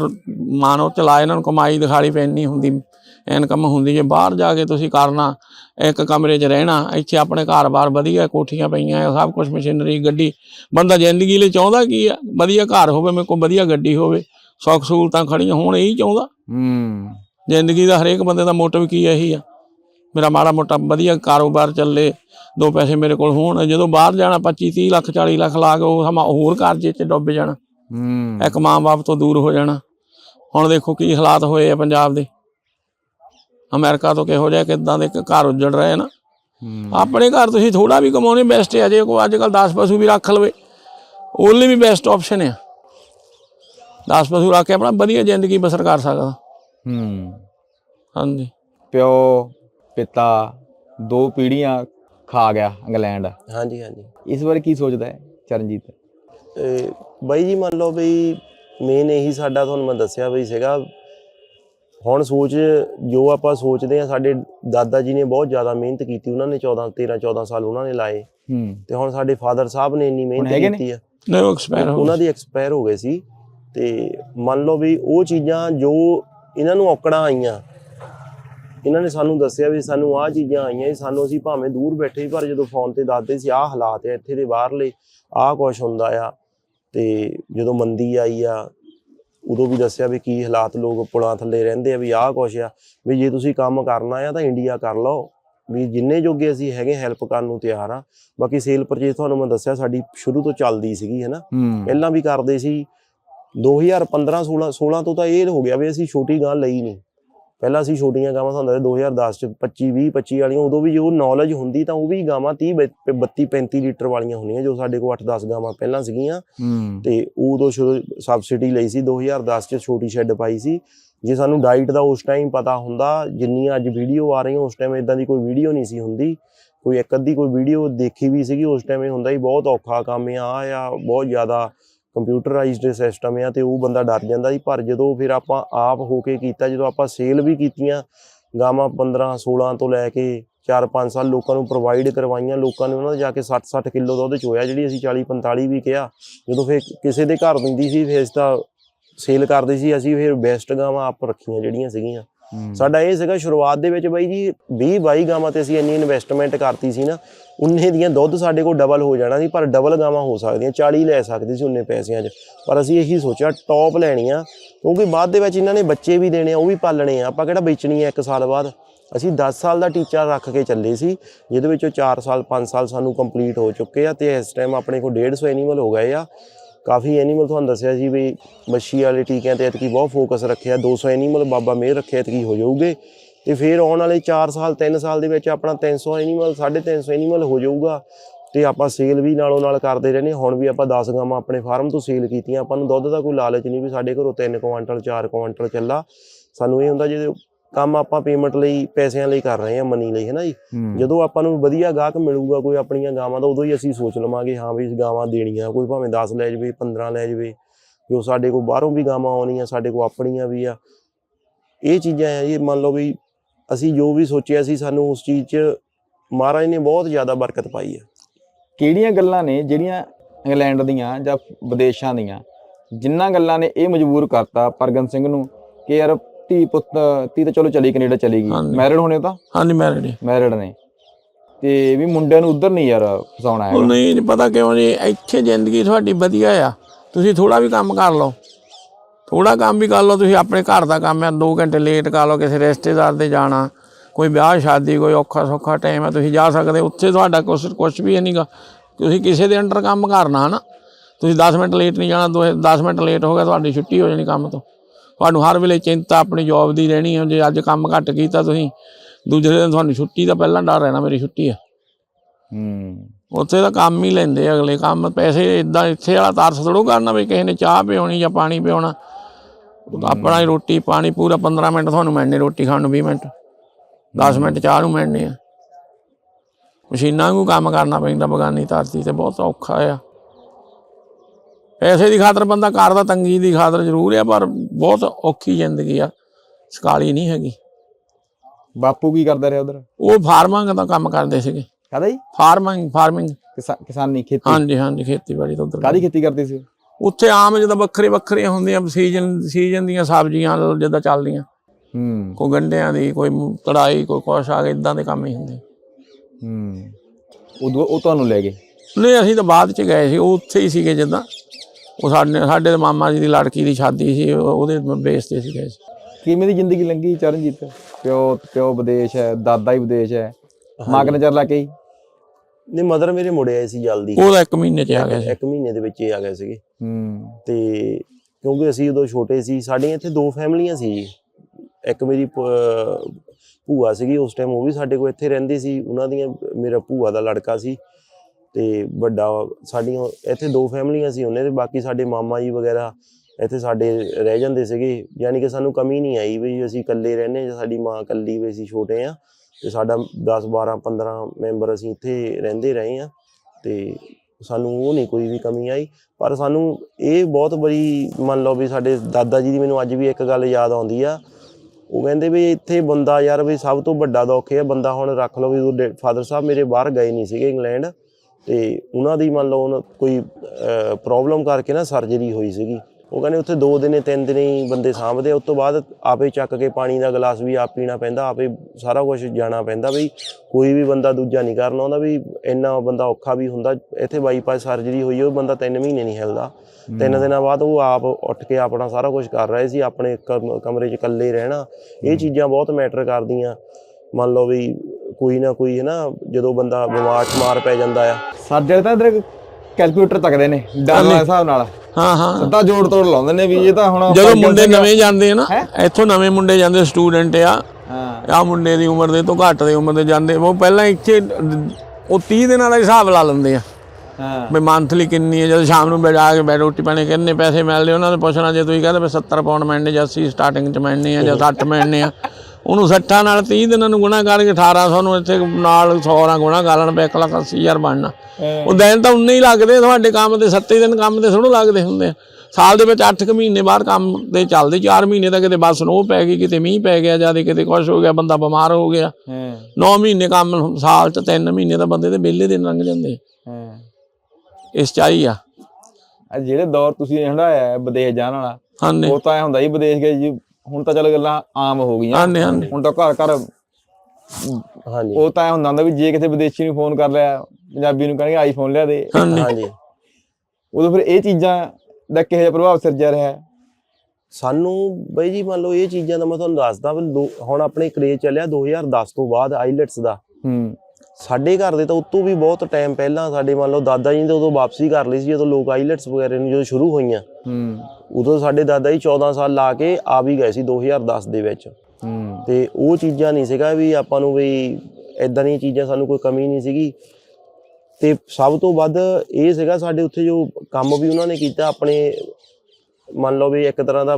ਮਾਨੋ ਚਲਾ ਇਹਨਾਂ ਨੂੰ ਕਮਾਈ ਦਿਖਾਲੀ ਪੈਣੀ ਹੁੰਦੀ ਇਨਕਮ ਹੁੰਦੀ ਜੇ। ਬਾਹਰ ਜਾ ਕੇ ਤੁਸੀਂ ਕਰਨਾ ਇੱਕ ਕਮਰੇ 'ਚ ਰਹਿਣਾ ਇੱਥੇ ਆਪਣੇ ਘਰ-ਬਾਰ ਵਧੀਆ ਕੋਠੀਆਂ ਪਈਆਂ ਆ ਸਭ ਕੁਝ ਮਸ਼ੀਨਰੀ ਗੱਡੀ। ਬੰਦਾ ਜ਼ਿੰਦਗੀ ਲਈ ਚਾਹੁੰਦਾ ਕੀ ਆ? ਵਧੀਆ ਘਰ ਹੋਵੇ ਮੇਰੇ ਕੋਲ ਵਧੀਆ ਗੱਡੀ ਹੋਵੇ। ਸੁੱਖ ਸਹੂਲਤਾਂ ਖੜੀਆਂ ਹੋਣ ਇਹੀ ਚਾਹੁੰਦਾ। ਹੂੰ। ਜ਼ਿੰਦਗੀ ਦਾ ਹਰੇਕ ਬੰਦੇ ਦਾ ਮੋਟਿਵ ਕੀ ਇਹੀ ਆ? ਮੇਰਾ ਮਾੜਾ ਮੋਟਾ ਵਧੀਆ ਕਾਰੋਬਾਰ ਚੱਲੇ ਦੋ ਪੈਸੇ ਮੇਰੇ ਕੋਲ ਹੋਣ ਜਦੋਂ ਬਾਹਰ ਜਾਣਾ 25 30 ਲੱਖ 40 ਲੱਖ ਲਾ ਕੇ ਉਹ ਹਮਾ ਹੋਰ ਕਰਜ਼ੇ 'ਚ ਡੁੱਬ ਜਾਣਾ। ਹੂੰ। ਇੱਕ ਮਾਂ-ਬਾਪ ਤੋਂ ਦੂਰ ਹੋ ਜਾਣਾ। ਹੁਣ ਦੇਖੋ ਕੀ ਹਾਲਾਤ ਹੋਏ ਆ ਪੰਜਾਬ ਦੇ। ਅਮਰੀਕਾ ਤੋਂ ਕਿਹੋ ਜਿਹਾ ਕਿਦਾਂ ਦੇ ਘਰ ਉੱਜੜ ਰਹੇ ਨਾ। ਆਪਣੇ ਘਰ ਤੁਸੀਂ ਥੋੜਾ ਵੀ ਕਮਾਉਣੇ ਬੈਸਟ ਹੈ ਜੇ ਕੋ ਅੱਜ ਕੱਲ 10 ਪਸ਼ੂ ਵੀ ਰੱਖ ਲਵੇ ਉਹ ਲਈ ਵੀ ਬੈਸਟ ਆਪਸ਼ਨ ਹੈ 10 ਪਸ਼ੂ ਰੱਖ ਕੇ ਆਪਣਾ ਵਧੀਆ ਜ਼ਿੰਦਗੀ ਬਸਰ ਕਰ ਸਕਦਾ। ਹੂੰ। ਹਾਂਜੀ। ਪਿਓ ਪਿਤਾ ਦੋ ਪੀੜ੍ਹੀਆਂ ਖਾ ਗਿਆ ਇੰਗਲੈਂਡ। ਹਾਂਜੀ ਹਾਂਜੀ। ਇਸ ਬਾਰੇ ਕੀ ਸੋਚਦਾ ਹੈ ਚਰਨਜੀਤ? ਤੇ ਬਾਈ ਜੀ ਮੰਨ ਲਓ ਵੀ ਮੇਨ ਇਹੀ ਸਾਡਾ ਤੁਹਾਨੂੰ ਮੈਂ ਦੱਸਿਆ ਵੀ ਸੀਗਾ ਹੁਣ ਸੋਚ ਜੋ ਆਪਾਂ ਸੋਚਦੇ ਆ ਸਾਡੇ ਦਾਦਾ ਜੀ ਨੇ ਬਹੁਤ ਜ਼ਿਆਦਾ ਮਿਹਨਤ ਕੀਤੀ ਉਹਨਾਂ ਨੇ 14 13 14 ਸਾਲ ਉਹਨਾਂ ਨੇ ਲਾਏ। ਹੂੰ। ਤੇ ਹੁਣ ਸਾਡੇ ਫਾਦਰ ਸਾਹਿਬ ਨੇ ਇੰਨੀ ਮਿਹਨਤ? ਕੀਤੀ ਆ। ਨਹੀਂ ਉਹ ਐਕਸਪਾਇਰ ਹੋ ਉਹਨਾਂ ਦੀ ਐਕਸਪਾਇਰ ਹੋ ਗਏ ਸੀ। ਤੇ ਮੰਨ ਲਓ ਵੀ ਉਹ ਚੀਜ਼ਾਂ ਜੋ ਇਹਨਾਂ ਨੂੰ ਔਕੜਾਂ ਆਈਆਂ ਇਹਨਾਂ ਨੇ ਸਾਨੂੰ ਦੱਸਿਆ ਵੀ ਸਾਨੂੰ ਆਹ ਚੀਜ਼ਾਂ ਆਈਆਂ ਸੀ ਸਾਨੂੰ ਅਸੀਂ ਭਾਵੇਂ ਦੂਰ ਬੈਠੇ ਸੀ ਪਰ ਜਦੋਂ ਫੋਨ ਤੇ ਦੱਸਦੇ ਸੀ ਆਹ ਹਾਲਾਤ ਆ ਇੱਥੇ ਦੇ ਬਾਹਰਲੇ ਆਹ ਕੁਛ ਹੁੰਦਾ ਆ। ਤੇ ਜਦੋਂ ਮੰਦੀ ਆਈ ਆ ਉਦੋਂ ਵੀ ਦੱਸਿਆ ਵੀ ਕੀ ਹਾਲਾਤ ਲੋਕ ਪੁਲਾਂ ਥੱਲੇ ਰਹਿੰਦੇ ਆ ਵੀ ਆਹ ਕੁਛ ਆ ਵੀ ਜੇ ਤੁਸੀਂ ਕੰਮ ਕਰਨਾ ਆ ਤਾਂ ਇੰਡੀਆ ਕਰ ਲਓ ਵੀ ਜਿੰਨੇ ਜੋਗੇ ਅਸੀਂ ਹੈਗੇ ਹੈਲਪ ਕਰਨ ਨੂੰ ਤਿਆਰ ਆ। ਬਾਕੀ ਸੇਲ ਪਰਚੇਸ ਤੁਹਾਨੂੰ ਮੈਂ ਦੱਸਿਆ ਸਾਡੀ ਸ਼ੁਰੂ ਤੋਂ ਚੱਲਦੀ ਸੀਗੀ ਹੈ ਨਾ ਹੂੰ। ਪਹਿਲਾਂ ਵੀ ਕਰਦੇ ਸੀ 2015 16 16 ਤੋਂ ਤਾਂ ਇਹ ਹੋ ਗਿਆ ਵੀ ਅਸੀਂ ਛੋਟੀ ਗਾਂ ਲਈ ਨਹੀਂ ਪਹਿਲਾਂ ਅਸੀਂ ਛੋਟੀਆਂ ਗਾਵਾਂ ਸਾਨੂੰ 2010 ਚ 25 20 25 ਵਾਲੀਆਂ ਉਦੋਂ ਵੀ ਜੋ ਨੌਲੇਜ ਹੁੰਦੀ ਤਾਂ ਉਹ ਵੀ ਗਾਵਾਂ 30 32 35 ਲੀਟਰ ਵਾਲੀਆਂ ਹੁੰਦੀਆਂ ਜੋ ਸਾਡੇ ਕੋਲ 8 10 ਗਾਵਾਂ ਪਹਿਲਾਂ ਸੀਗੀਆਂ। ਤੇ ਉਦੋਂ ਸ਼ੁਰੂ ਸਬਸਿਡੀ ਲਈ ਸੀ 2010 ਚ ਛੋਟੀ ਸ਼ੈੱਡ ਪਾਈ ਸੀ। ਜੇ ਸਾਨੂੰ ਡਾਈਟ ਦਾ ਉਸ ਟਾਈਮ ਪਤਾ ਹੁੰਦਾ ਜਿੰਨੀਆਂ ਅੱਜ ਵੀਡੀਓ ਆ ਰਹੀਆਂ ਉਸ ਟਾਈਮ ਇਦਾਂ ਦੀ ਕੋਈ ਵੀਡੀਓ ਨਹੀਂ ਸੀ ਹੁੰਦੀ। ਕੋਈ ਇੱਕ ਅੱਧੀ ਕੋਈ ਵੀਡੀਓ ਦੇਖੀ ਵੀ ਸੀਗੀ ਉਸ ਟਾਈਮ ਇਹ ਹੁੰਦਾ ਹੀ ਬਹੁਤ ਔਖਾ ਕੰਮ ਆ ਆ ਬਹੁਤ ਜ਼ਿਆਦਾ ਕੰਪਿਊਟਰਾਈਜ਼ਡ ਸਿਸਟਮ ਆ ਤੇ ਉਹ ਬੰਦਾ ਡਰ ਜਾਂਦਾ ਸੀ। ਪਰ ਜਦੋਂ ਫਿਰ ਆਪਾਂ ਆਪ ਹੋ ਕੇ ਕੀਤਾ, ਜਦੋਂ ਆਪਾਂ ਸੇਲ ਵੀ ਕੀਤੀਆਂ ਗਾਵਾਂ 15 16 ਤੋਂ ਲੈ ਕੇ 4-5 ਸਾਲ ਲੋਕਾਂ ਨੂੰ ਪ੍ਰੋਵਾਈਡ ਕਰਵਾਈਆਂ, ਲੋਕਾਂ ਨੇ ਉਹਨਾਂ ਦੇ ਜਾ ਕੇ 60-60 ਕਿਲੋ ਦੁੱਧ ਚੋਇਆ, ਜਿਹੜੀ ਅਸੀਂ 40-45 ਵੀ ਕਿਹਾ। ਜਦੋਂ ਫਿਰ ਕਿਸੇ ਦੇ ਘਰ ਦਿੰਦੀ ਸੀ, ਫਿਰ ਅਸੀਂ ਤਾਂ ਸੇਲ ਕਰਦੇ ਸੀ, ਅਸੀਂ ਫਿਰ ਬੈਸਟ ਗਾਵਾਂ ਆਪ ਰੱਖੀਆਂ ਜਿਹੜੀਆਂ ਸੀਗੀਆਂ। ਸਾਡਾ ਇਹ ਸੀਗਾ ਸ਼ੁਰੂਆਤ ਦੇ ਵਿੱਚ ਬਾਈ ਜੀ 20 22 ਗਾਵਾਂ ਤੇ ਅਸੀਂ ਇੰਨੀ ਇਨਵੈਸਟਮੈਂਟ ਕਰਤੀ ਸੀ ਨਾ, ਉਨੇ ਦੀਆਂ ਦੁੱਧ ਸਾਡੇ ਕੋਲ ਡਬਲ ਹੋ ਜਾਣਾ ਸੀ, ਪਰ ਡਬਲ ਗਾਵਾਂ ਹੋ ਸਕਦੀਆਂ 40 ਲੈ ਸਕਦੇ ਸੀ ਉਨੇ ਪੈਸਿਆਂ 'ਚ। ਪਰ ਅਸੀਂ ਇਹੀ ਸੋਚਿਆ ਟੌਪ ਆ ਕਿਉਂਕਿ ਬਾਅਦ ਦੇ ਵਿੱਚ ਇਹਨਾਂ ਨੇ ਬੱਚੇ ਵੀ ਦੇਣੇ ਆ, ਉਹ ਵੀ ਪਾਲਣੇ ਆ, ਆਪਾਂ ਕਿਹੜਾ ਵੇਚਣੀ ਆ 1 ਸਾਲ ਬਾਅਦ? ਅਸੀਂ 10 ਸਾਲ ਦਾ ਟੀਚਾ ਰੱਖ ਕੇ ਚੱਲੇ ਸੀ, ਜਿਹਦੇ ਵਿੱਚੋਂ 4 ਸਾਲ 5 ਸਾਲ ਸਾਨੂੰ ਕੰਪਲੀਟ ਹੋ ਚੁੱਕੇ ਆ ਤੇ ਇਸ ਟਾਈਮ ਆਪਣੇ ਕੋਲ 150 ਐਨੀਮਲ ਹੋ ਗਏ ਆ। ਕਾਫੀ ਐਨੀਮਲ ਤੁਹਾਨੂੰ ਦੱਸਿਆ ਸੀ ਵੀ ਮੱਛੀ ਵਾਲੇ ਟੀਕਿਆਂ ਤੇ ਇਤਕੀ ਬਹੁਤ ਫੋਕਸ ਰੱਖਿਆ 200 ਐਨੀਮਲ ਬਾਬਾ ਮੇਰ ਰੱਖਿਆ ਐਤਕੀ ਹੋ ਜਾਊਗੇ। ਤੇ ਫਿਰ ਆਉਣ ਵਾਲੇ 4 ਸਾਲ 3 ਸਾਲ ਦੇ ਵਿੱਚ ਆਪਣਾ 300 ਐਨੀਮਲ 350 ਐਨੀਮਲ ਹੋ ਜਾਊਗਾ। ਤੇ ਆਪਾਂ ਸੇਲ ਵੀ ਨਾਲੋਂ ਨਾਲ ਕਰਦੇ ਰਹਿੰਦੇ ਹੁਣ ਵੀ ਆਪਾਂ 10 ਗਾਵਾਂ ਆਪਣੇ ਫਾਰਮ ਤੋਂ ਸੇਲ ਕੀਤੀਆਂ। ਆਪਾਂ ਨੂੰ ਦੁੱਧ ਦਾ ਕੋਈ ਲਾਲਚ ਨਹੀਂ ਵੀ ਸਾਡੇ ਘਰੋਂ 3 ਕੁਆਂਟਲ 4 ਕੁਆਂਟਲ ਚੱਲਾ। ਸਾਨੂੰ ਇਹ ਹੁੰਦਾ ਜੇ ਕੰਮ ਆਪਾਂ ਪੇਮੈਂਟ ਲਈ ਪੈਸਿਆਂ ਲਈ ਕਰ ਰਹੇ ਹਾਂ ਮਨੀ ਲਈ ਹੈ ਨਾ ਜੀ। ਜਦੋਂ ਆਪਾਂ ਨੂੰ ਵਧੀਆ ਗਾਹਕ ਮਿਲੂਗਾ ਕੋਈ ਆਪਣੀਆਂ ਗਾਵਾਂ ਦਾ ਉਦੋਂ ਹੀ ਅਸੀਂ ਸੋਚ ਲਵਾਂਗੇ ਹਾਂ ਵੀ ਗਾਵਾਂ ਦੇਣੀਆਂ ਕੋਈ ਭਾਵੇਂ 10 ਲੈ ਜਾਵੇ 15 ਲੈ ਜਾਵੇ ਜੋ ਸਾਡੇ ਕੋਲ ਬਾਹਰੋਂ ਵੀ ਗਾਵਾਂ ਆਉਣੀਆਂ ਸਾਡੇ ਕੋਲ ਆਪਣੀਆਂ ਵੀ ਆ। ਇਹ ਚੀਜ਼ਾਂ ਆ ਜੀ ਮੰਨ ਲਓ ਵੀ ਅਸੀਂ ਜੋ ਵੀ ਸੋਚਿਆ ਸੀ ਸਾਨੂੰ ਉਸ ਚੀਜ਼ 'ਚ ਮਹਾਰਾਜ ਨੇ ਬਹੁਤ ਜ਼ਿਆਦਾ ਬਰਕਤ ਪਾਈ ਆ। ਕਿਹੜੀਆਂ ਗੱਲਾਂ ਨੇ ਜਿਹੜੀਆਂ ਇੰਗਲੈਂਡ ਦੀਆਂ ਜਾਂ ਵਿਦੇਸ਼ਾਂ ਦੀਆਂ ਜਿੰਨਾਂ ਗੱਲਾਂ ਨੇ ਇਹ ਮਜਬੂਰ ਕਰਤਾ ਪਰਗਨ ਸਿੰਘ ਨੂੰ ਕਿ ਯਾਰ ਧੀ ਪੁੱਤ ਧੀ ਤਾਂ ਚਲੋ ਚਲੀ ਕੈਨੇਡਾ ਚਲੀ ਗਈ ਹਾਂਜੀ। ਮੈਰਿਡ ਹੋਣੇ ਤਾਂ? ਹਾਂਜੀ ਮੈਰਿਡ ਮੈਰਿਡ ਨੇ। ਤੇ ਵੀ ਮੁੰਡਿਆਂ ਨੂੰ ਉਧਰ ਨਹੀਂ ਯਾਰ ਫਸਾਉਣਾ ਉਹ ਹੈ ਨਹੀਂ ਪਤਾ ਕਿਉਂ ਜੀ ਇੱਥੇ ਜ਼ਿੰਦਗੀ ਤੁਹਾਡੀ ਵਧੀਆ ਆ। ਤੁਸੀਂ ਥੋੜਾ ਵੀ ਕੰਮ ਕਰ ਲਓ। ਥੋੜਾ ਕੰਮ ਵੀ ਕਰ ਲਓ ਤੁਸੀਂ ਆਪਣੇ ਘਰ ਦਾ ਕੰਮ ਆ 2 ਘੰਟੇ ਲੇਟ ਕਰ ਲਓ ਕਿਸੇ ਰਿਸ਼ਤੇਦਾਰ ਦੇ ਜਾਣਾ ਕੋਈ ਵਿਆਹ ਸ਼ਾਦੀ ਕੋਈ ਔਖਾ ਸੌਖਾ ਟਾਈਮ ਹੈ ਤੁਸੀਂ ਜਾ ਸਕਦੇ ਉੱਥੇ ਤੁਹਾਡਾ ਕੁਛ ਕੁਛ ਵੀ ਨਹੀਂਗਾ ਤੁਸੀਂ ਕਿਸੇ ਦੇ ਅੰਡਰ ਕੰਮ ਕਰਨਾ ਹਨਾ। ਤੁਸੀਂ 10 ਮਿੰਟ ਲੇਟ ਨਹੀਂ ਜਾਣਾ ਦੋ 10 ਮਿੰਟ ਲੇਟ ਹੋ ਗਿਆ ਤੁਹਾਡੀ ਛੁੱਟੀ ਹੋ ਜਾਣੀ ਕੰਮ ਤੋਂ। ਤੁਹਾਨੂੰ ਹਰ ਵੇਲੇ ਚਿੰਤਾ ਆਪਣੀ ਜੌਬ ਦੀ ਰਹਿਣੀ ਹੈ। ਜੇ ਅੱਜ ਕੰਮ ਘੱਟ ਕੀਤਾ ਤੁਸੀਂ ਦੂਜੇ ਦਿਨ ਤੁਹਾਨੂੰ ਛੁੱਟੀ ਦਾ ਪਹਿਲਾਂ ਡਰ ਰਹਿਣਾ ਮੇਰੀ ਛੁੱਟੀ ਆ। ਹੂੰ। ਉੱਥੇ ਤਾਂ ਕੰਮ ਹੀ ਲੈਂਦੇ ਅਗਲੇ ਕੰਮ। ਪੈਸੇ ਇਦਾਂ ਇੱਥੇ ਵਾਲਾ ਤਰਸ ਥੋੜੋ ਕਰਨਾ ਵੀ ਕਿਸੇ ਨੇ ਚਾਹ ਪਿਉਣੀ ਜਾਂ ਪਾਣੀ ਪਿਉਣਾ। ਆਪਣਾ ਹੀ ਰੋਟੀ ਪਾਣੀ ਪੂਰਾ 15 ਮਿੰਟ ਤੁਹਾਨੂੰ ਮਿਲਣੇ ਰੋਟੀ ਖਾਣ ਨੂੰ 20 ਮਿੰਟ। 10 ਮਿੰਟ ਚਾਹ ਨੂੰ ਮਿਲਣੇ ਆ। ਮਸ਼ੀਨਾਂ ਨੂੰ ਕੰਮ ਕਰਨਾ ਪੈਂਦਾ ਬਗਾਨੀ ਧਰਤੀ ਤੇ ਬਹੁਤ ਔਖਾ ਆ। ਪੈਸੇ ਦੀ ਖਾਤਰ ਬੰਦਾ ਕਰਦਾ ਤੰਗੀ ਦੀ ਖਾਤਰ ਜ਼ਰੂਰ ਆ ਪਰ ਬਹੁਤ ਔਖੀ ਜ਼ਿੰਦਗੀ ਆ। ਸਕਾਲੀ ਨਹੀਂ ਹੈਗੀ। ਬਾਪੂ ਕੀ ਕਰਦਾ ਰਿਹਾ ਉਧਰ? ਉਹ ਫਾਰਮਾਂ ਦਾ ਕੰਮ ਕਰਦੇ ਸੀਗੇ। ਕਹਦਾ ਜੀ? Farming farming. ਕਿਸਾ- ਕਿਸਾਨੀ ਖੇਤੀ। ਹਾਂਜੀ ਹਾਂਜੀ ਖੇਤੀਬਾੜੀ ਤੋਂ ਉਧਰ। ਕਾਦੀ ਖੇਤੀ ਕਰਦੇ ਸੀ ਉੱਥੇ ਆਮ ਜਦੋਂ ਵੱਖਰੇ ਵੱਖਰੇ ਹੁੰਦੀਆਂ ਸੀਜ਼ਨ ਸੀਜ਼ਨ ਦੀਆਂ ਸਬਜ਼ੀਆਂ ਜਿੱਦਾਂ ਚੱਲਦੀਆਂ। ਹੂੰ। ਕੋਈ ਗੰਢਿਆਂ ਦੀ ਕੋਈ ਕੜਾਈ ਕੋਈ ਕੁਛ ਆ ਇਦਾਂ ਦੇ ਕੰਮ ਹੀ ਹੁੰਦੇ। ਹੂੰ। ਉਹ ਤੁਹਾਨੂੰ ਲੈ ਗਏ? ਨਹੀਂ ਅਸੀਂ ਤਾਂ ਬਾਅਦ ਚ ਗਏ ਸੀ ਉਹ ਉੱਥੇ ਹੀ ਸੀਗੇ ਜਿੱਦਾਂ। ਉਹ ਸਾਡੇ ਸਾਡੇ ਦੇ ਮਾਮਾ ਜੀ ਦੀ ਲੜਕੀ ਦੀ ਸ਼ਾਦੀ ਸੀ ਉਹ- ਉਹਦੇ ਬੇਸ ਤੇ ਸੀ ਗਏ ਕਿਵੇਂ ਦੀ ਜ਼ਿੰਦਗੀ ਲੰਗੀ ਚਰਨਜੀਤ? ਪਿਓ ਪਿਓ ਵਿਦੇਸ਼ ਹੈ ਦਾਦਾ ਹੀ ਵਿਦੇਸ਼ ਹੈ। ਮਾਂ ਕਿੰਨੇ ਚਿਰ ਲਾ ਕੇ? ਨਹੀਂ ਮਦਰ ਮੇਰੇ ਮੁੜੇ ਆਏ ਸੀ ਜਲਦੀ। ਉਹਦਾ ਇੱਕ ਮਹੀਨੇ ਚ ਆ ਗਿਆ ਸੀ। ਇੱਕ ਮਹੀਨੇ ਦੇ ਵਿੱਚ ਹੀ ਆ ਗਏ ਸੀਗੇ। ਹੂੰ। ਤੇ ਕਿਉਂਕਿ ਅਸੀਂ ਉਦੋਂ ਛੋਟੇ ਸੀ ਸਾਡੀਆਂ ਇੱਥੇ ਦੋ ਫੈਮਲੀਆਂ ਸੀ। ਇੱਕ ਮੇਰੀ ਭੂਆ ਸੀਗੀ ਉਸ ਟਾਈਮ ਉਹ ਵੀ ਸਾਡੇ ਕੋਲ ਇੱਥੇ ਰਹਿੰਦੀ ਸੀ। ਉਹਨਾਂ ਦੀਆਂ ਮੇਰਾ ਭੂਆ ਦਾ ਲੜਕਾ ਸੀ। ਤੇ ਵੱਡਾ ਸਾਡੀਆਂ ਇੱਥੇ ਦੋ ਫੈਮਲੀਆਂ ਸੀ ਉਹਨੇ ਤੇ ਬਾਕੀ ਸਾਡੇ ਮਾਮਾ ਜੀ ਵਗੈਰਾ ਇੱਥੇ ਸਾਡੇ ਰਹਿ ਜਾਂਦੇ ਸੀਗੇ ਯਾਨੀ ਕਿ ਸਾਨੂੰ ਕਮੀ ਨਹੀਂ ਆਈ ਵੀ ਅਸੀਂ ਇਕੱਲੇ ਰਹਿੰਦੇ ਜਾਂ ਸਾਡੀ ਮਾਂ ਇਕੱਲੀ ਵੀ ਅਸੀਂ ਛੋਟੇ ਆ ਤੇ ਸਾਡਾ 10 12 15 ਮੈਂਬਰ ਅਸੀਂ ਇੱਥੇ ਰਹਿੰਦੇ ਰਹੇ ਆ ਤੇ ਸਾਨੂੰ ਉਹ ਨਹੀਂ ਕੋਈ ਵੀ ਕਮੀ ਆਈ। ਪਰ ਸਾਨੂੰ ਇਹ ਬਹੁਤ ਬੜੀ ਮੰਨ ਲਓ ਵੀ ਸਾਡੇ ਦਾਦਾ ਜੀ ਦੀ ਮੈਨੂੰ ਅੱਜ ਵੀ ਇੱਕ ਗੱਲ ਯਾਦ ਆਉਂਦੀ ਆ ਉਹ ਕਹਿੰਦੇ ਵੀ ਇੱਥੇ ਬੰਦਾ ਯਾਰ ਵੀ ਸਭ ਤੋਂ ਵੱਡਾ ਦੁੱਖ ਇਹ ਆ, ਬੰਦਾ ਹੁਣ ਰੱਖ ਲਓ ਵੀ ਫਾਦਰ ਸਾਹਿਬ ਮੇਰੇ ਬਾਹਰ ਗਏ ਨਹੀਂ ਸੀਗੇ ਇੰਗਲੈਂਡ ਤੇ ਉਹਨਾਂ ਦੀ ਮੰਨ ਲਓ ਕੋਈ ਪ੍ਰੋਬਲਮ ਕਰਕੇ ਨਾ ਸਰਜਰੀ ਹੋਈ ਸੀਗੀ। ਉਹ ਕਹਿੰਦੇ ਉੱਥੇ 2 ਦਿਨੇ 3 ਦਿਨੇ ਹੀ ਬੰਦੇ ਸਾਂਭਦੇ ਉਸ ਤੋਂ ਬਾਅਦ ਆਪੇ ਚੱਕ ਕੇ ਪਾਣੀ ਦਾ ਗਲਾਸ ਵੀ ਆਪ ਪੀਣਾ ਪੈਂਦਾ ਆਪੇ ਸਾਰਾ ਕੁਝ ਜਾਣਾ ਪੈਂਦਾ ਬਈ ਕੋਈ ਵੀ ਬੰਦਾ ਦੂਜਾ ਨਹੀਂ ਕਰਨਾ ਆਉਂਦਾ ਵੀ ਇੰਨਾ ਬੰਦਾ ਔਖਾ ਵੀ ਹੁੰਦਾ। ਇੱਥੇ ਬਾਈਪਾਸ ਸਰਜਰੀ ਹੋਈ ਉਹ ਬੰਦਾ 3 ਮਹੀਨੇ ਨਹੀਂ ਹਿਲਦਾ। ਤਿੰਨ ਦਿਨਾਂ ਬਾਅਦ ਉਹ ਆਪ ਉੱਠ ਕੇ ਆਪਣਾ ਸਾਰਾ ਕੁਝ ਕਰ ਰਹੇ ਸੀ ਆਪਣੇ ਕਮ- ਕਮਰੇ 'ਚ ਇਕੱਲੇ ਰਹਿਣਾ। ਇਹ ਚੀਜ਼ਾਂ ਬਹੁਤ ਮੈਟਰ ਕਰਦੀਆਂ। ਮੰਨ ਲਓ ਵੀ ਕੋਈ ਨਾ ਕੋਈ ਹੈ ਨਾ ਜਦੋਂ ਬੰਦਾ ਬਿਮਾਰ ਸ਼ਮਾਰ ਪੈ ਜਾਂਦਾ ਆ। ਸਾਡੇ ਤਾਂ ਇਧਰ ਕੈਲਕੂਲੇਟਰ ਤੱਕਦੇ ਨੇ ਡਾਲਰ ਦੇ ਹਿਸਾਬ ਨਾਲ। ਹਾਂ ਹਾਂ। ਸਿੱਧਾ ਜੋੜ ਤੋੜ ਲਾਉਂਦੇ ਨੇ ਵੀ ਇਹ ਤਾਂ ਹੁਣ ਜਦੋਂ ਮੁੰਡੇ ਨਵੇਂ ਜਾਂਦੇ ਆ ਨਾ ਇੱਥੋਂ ਨਵੇਂ ਮੁੰਡੇ ਜਾਂਦੇ ਸਟੂਡੈਂਟ ਆ। ਹਾਂ। ਆ ਮੁੰਡੇ ਦੀ ਉਮਰ ਦੇ ਤੋਂ ਘੱਟ ਦੀ ਉਮਰ ਦੇ ਜਾਂਦੇ ਉਹ ਪਹਿਲਾਂ ਇੱਥੇ ਉਹ 30 ਦਿਨਾਂ ਦਾ ਹਿਸਾਬ ਲਾ ਲੈਂਦੇ ਆ। ਹਾਂ। ਵੀ ਮੰਥਲੀ ਕਿੰਨੀ ਹੈ ਜਦੋਂ ਸ਼ਾਮ ਨੂੰ ਬਜਾ ਕੇ ਬੈ ਰੋਟੀ ਪਾਣੀ ਕਿੰਨੇ ਪੈਸੇ ਮਿਲਦੇ ਉਹਨਾਂ ਨੇ ਪੁੱਛਣਾ ਜੇ ਤੁਸੀਂ ਕਹਿੰਦੇ ਵੀ 70 ਪਾਉਂਡ ਮਿਲਣੇ ਜਾਂ 80 ਸਟਾਰਟਿੰਗ ਚ ਮਿਲਣੇ ਆ ਜਾਂ 60 ਮਿਲਣੇ ਆ। ਉਹਨੂੰ 60 ਨਾਲ 30 ਦਿਨਾਂ ਨੂੰ ਗੁਣਾ ਕਰਕੇ 1800 ਨੂੰ ਇੱਥੇ ਨਾਲ 100 ਨਾਲ ਗੁਣਾ ਕਰ ਲੈਣ 1 ਲੱਖ 80 ਹਜ਼ਾਰ ਬਣਨਾ। ਉਹ ਦਿਨ ਤਾਂ ਉਨੇ ਹੀ ਲੱਗਦੇ ਤੁਹਾਡੇ ਕੰਮ ਤੇ 7 ਦਿਨ ਕੰਮ ਤੇ ਥੋੜ੍ਹਾ ਲੱਗਦੇ ਹੁੰਦੇ ਆ। ਸਾਲ ਦੇ ਵਿੱਚ 8 ਕੁ ਮਹੀਨੇ ਬਾਹਰ ਕੰਮ ਤੇ ਚੱਲਦੇ 4 ਮਹੀਨੇ ਤਾਂ ਕਿਤੇ ਬਸ ਨੋ ਪੈ ਗਈ ਕਿਤੇ ਮੀਂਹ ਪੈ ਗਿਆ ਜਾਂ ਕਿਤੇ ਕੁਛ ਹੋ ਗਿਆ ਬੰਦਾ ਬਿਮਾਰ ਹੋ ਗਿਆ। ਹਾਂ। 9 ਮਹੀਨੇ ਕੰਮ ਸਾਲ ਚ 3 ਮਹੀਨੇ ਤਾਂ ਬੰਦੇ ਦੇ ਵਿਹਲੇ ਦਿਨ ਲੰਘ ਜਾਂਦੇ ਇਸ ਚਾਹੀ ਆ। ਜਿਹੜੇ ਦੌਰ ਤੁਸੀਂ ਹੰਡਾਇਆ ਵਿਦੇਸ਼ ਜਾਣ ਵਾਲਾ ਉਹ ਤਾਂ ਐ ਹੁੰਦਾ ਸੀ ਵਿਦੇਸ਼ ਗਏ ਜੀ ਹੁਣ ਤਾਂ ਚਲੋ ਗੱਲਾਂ ਆਮ ਹੋ ਗਈਆਂ। ਹਾਂਜੀ ਹਾਂਜੀ। ਹੁਣ ਤਾਂ ਘਰ ਘਰ ਹਾਂਜੀ। ਉਹ ਤਾਂ ਐ ਹੁੰਦਾ ਹੁੰਦਾ ਵੀ ਜੇ ਕਿਸੇ ਵਿਦੇਸ਼ੀ ਨੂੰ ਫੋਨ ਕਰ ਲਿਆ ਪੰਜਾਬੀ ਨੂੰ ਕਹਿਣਗੇ ਆਈਫੋਨ ਲਿਆ ਦੇ। ਹਾਂਜੀ। ਹਾਂਜੀ। ਉਦੋਂ ਫਿਰ ਇਹ ਚੀਜ਼ਾਂ ਦਾ ਕਿਹੋ ਜਿਹਾ ਪ੍ਰਭਾਵ ਸਿਰਜਿਆ ਰਿਹਾ ਹੈ? ਸਾਨੂੰ ਬਈ ਜੀ ਮੰਨ ਲਓ ਇਹ ਚੀਜ਼ਾਂ ਦਾ ਮੈਂ ਤੁਹਾਨੂੰ ਦੱਸਦਾ ਵੀ ਹੁਣ ਆਪਣੇ ਕਰੇਜ ਚੱਲਿਆ 2010 ਤੋਂ ਬਾਅਦ ਆਈਲੈਟਸ ਦਾ। ਹੂੰ। ਸਾਡੇ ਘਰ ਦੇ ਤਾਂ ਉਤੋਂ ਵੀ ਬਹੁਤ ਟਾਈਮ ਪਹਿਲਾਂ ਸਾਡੇ ਮੰਨ ਲਓ ਦਾਦਾ ਜੀ ਨੇ ਉਦੋਂ ਵਾਪਸੀ ਕਰ ਲਈ ਸੀ ਜਦੋਂ ਲੋਕ ਆਈਲੈਟਸ ਵਗੈਰਾ ਨੂੰ ਜਦੋਂ ਸ਼ੁਰੂ ਹੋਈਆਂ। ਹੂੰ। ਉਦੋਂ ਸਾਡੇ ਦਾਦਾ ਜੀ 14 ਸਾਲ ਲਾ ਕੇ ਆ ਵੀ ਗਏ ਸੀ 2010 ਦੇ ਵਿੱਚ। ਹੂੰ। ਤੇ ਉਹ ਚੀਜ਼ਾਂ ਨਹੀਂ ਸੀਗਾ ਵੀ ਆਪਾਂ ਨੂੰ ਵੀ ਇਦਾਂ ਦੀਆਂ ਚੀਜ਼ਾਂ ਸਾਨੂੰ ਕੋਈ ਕਮੀ ਨਹੀਂ ਸੀਗੀ। ਤੇ ਸਭ ਤੋਂ ਵੱਧ ਇਹ ਸੀਗਾ ਸਾਡੇ ਉੱਥੇ ਜੋ ਕੰਮ ਵੀ ਉਹਨਾਂ ਨੇ ਕੀਤਾ ਆਪਣੇ ਮੰਨ ਲਓ ਵੀ ਇੱਕ ਤਰ੍ਹਾਂ ਦਾ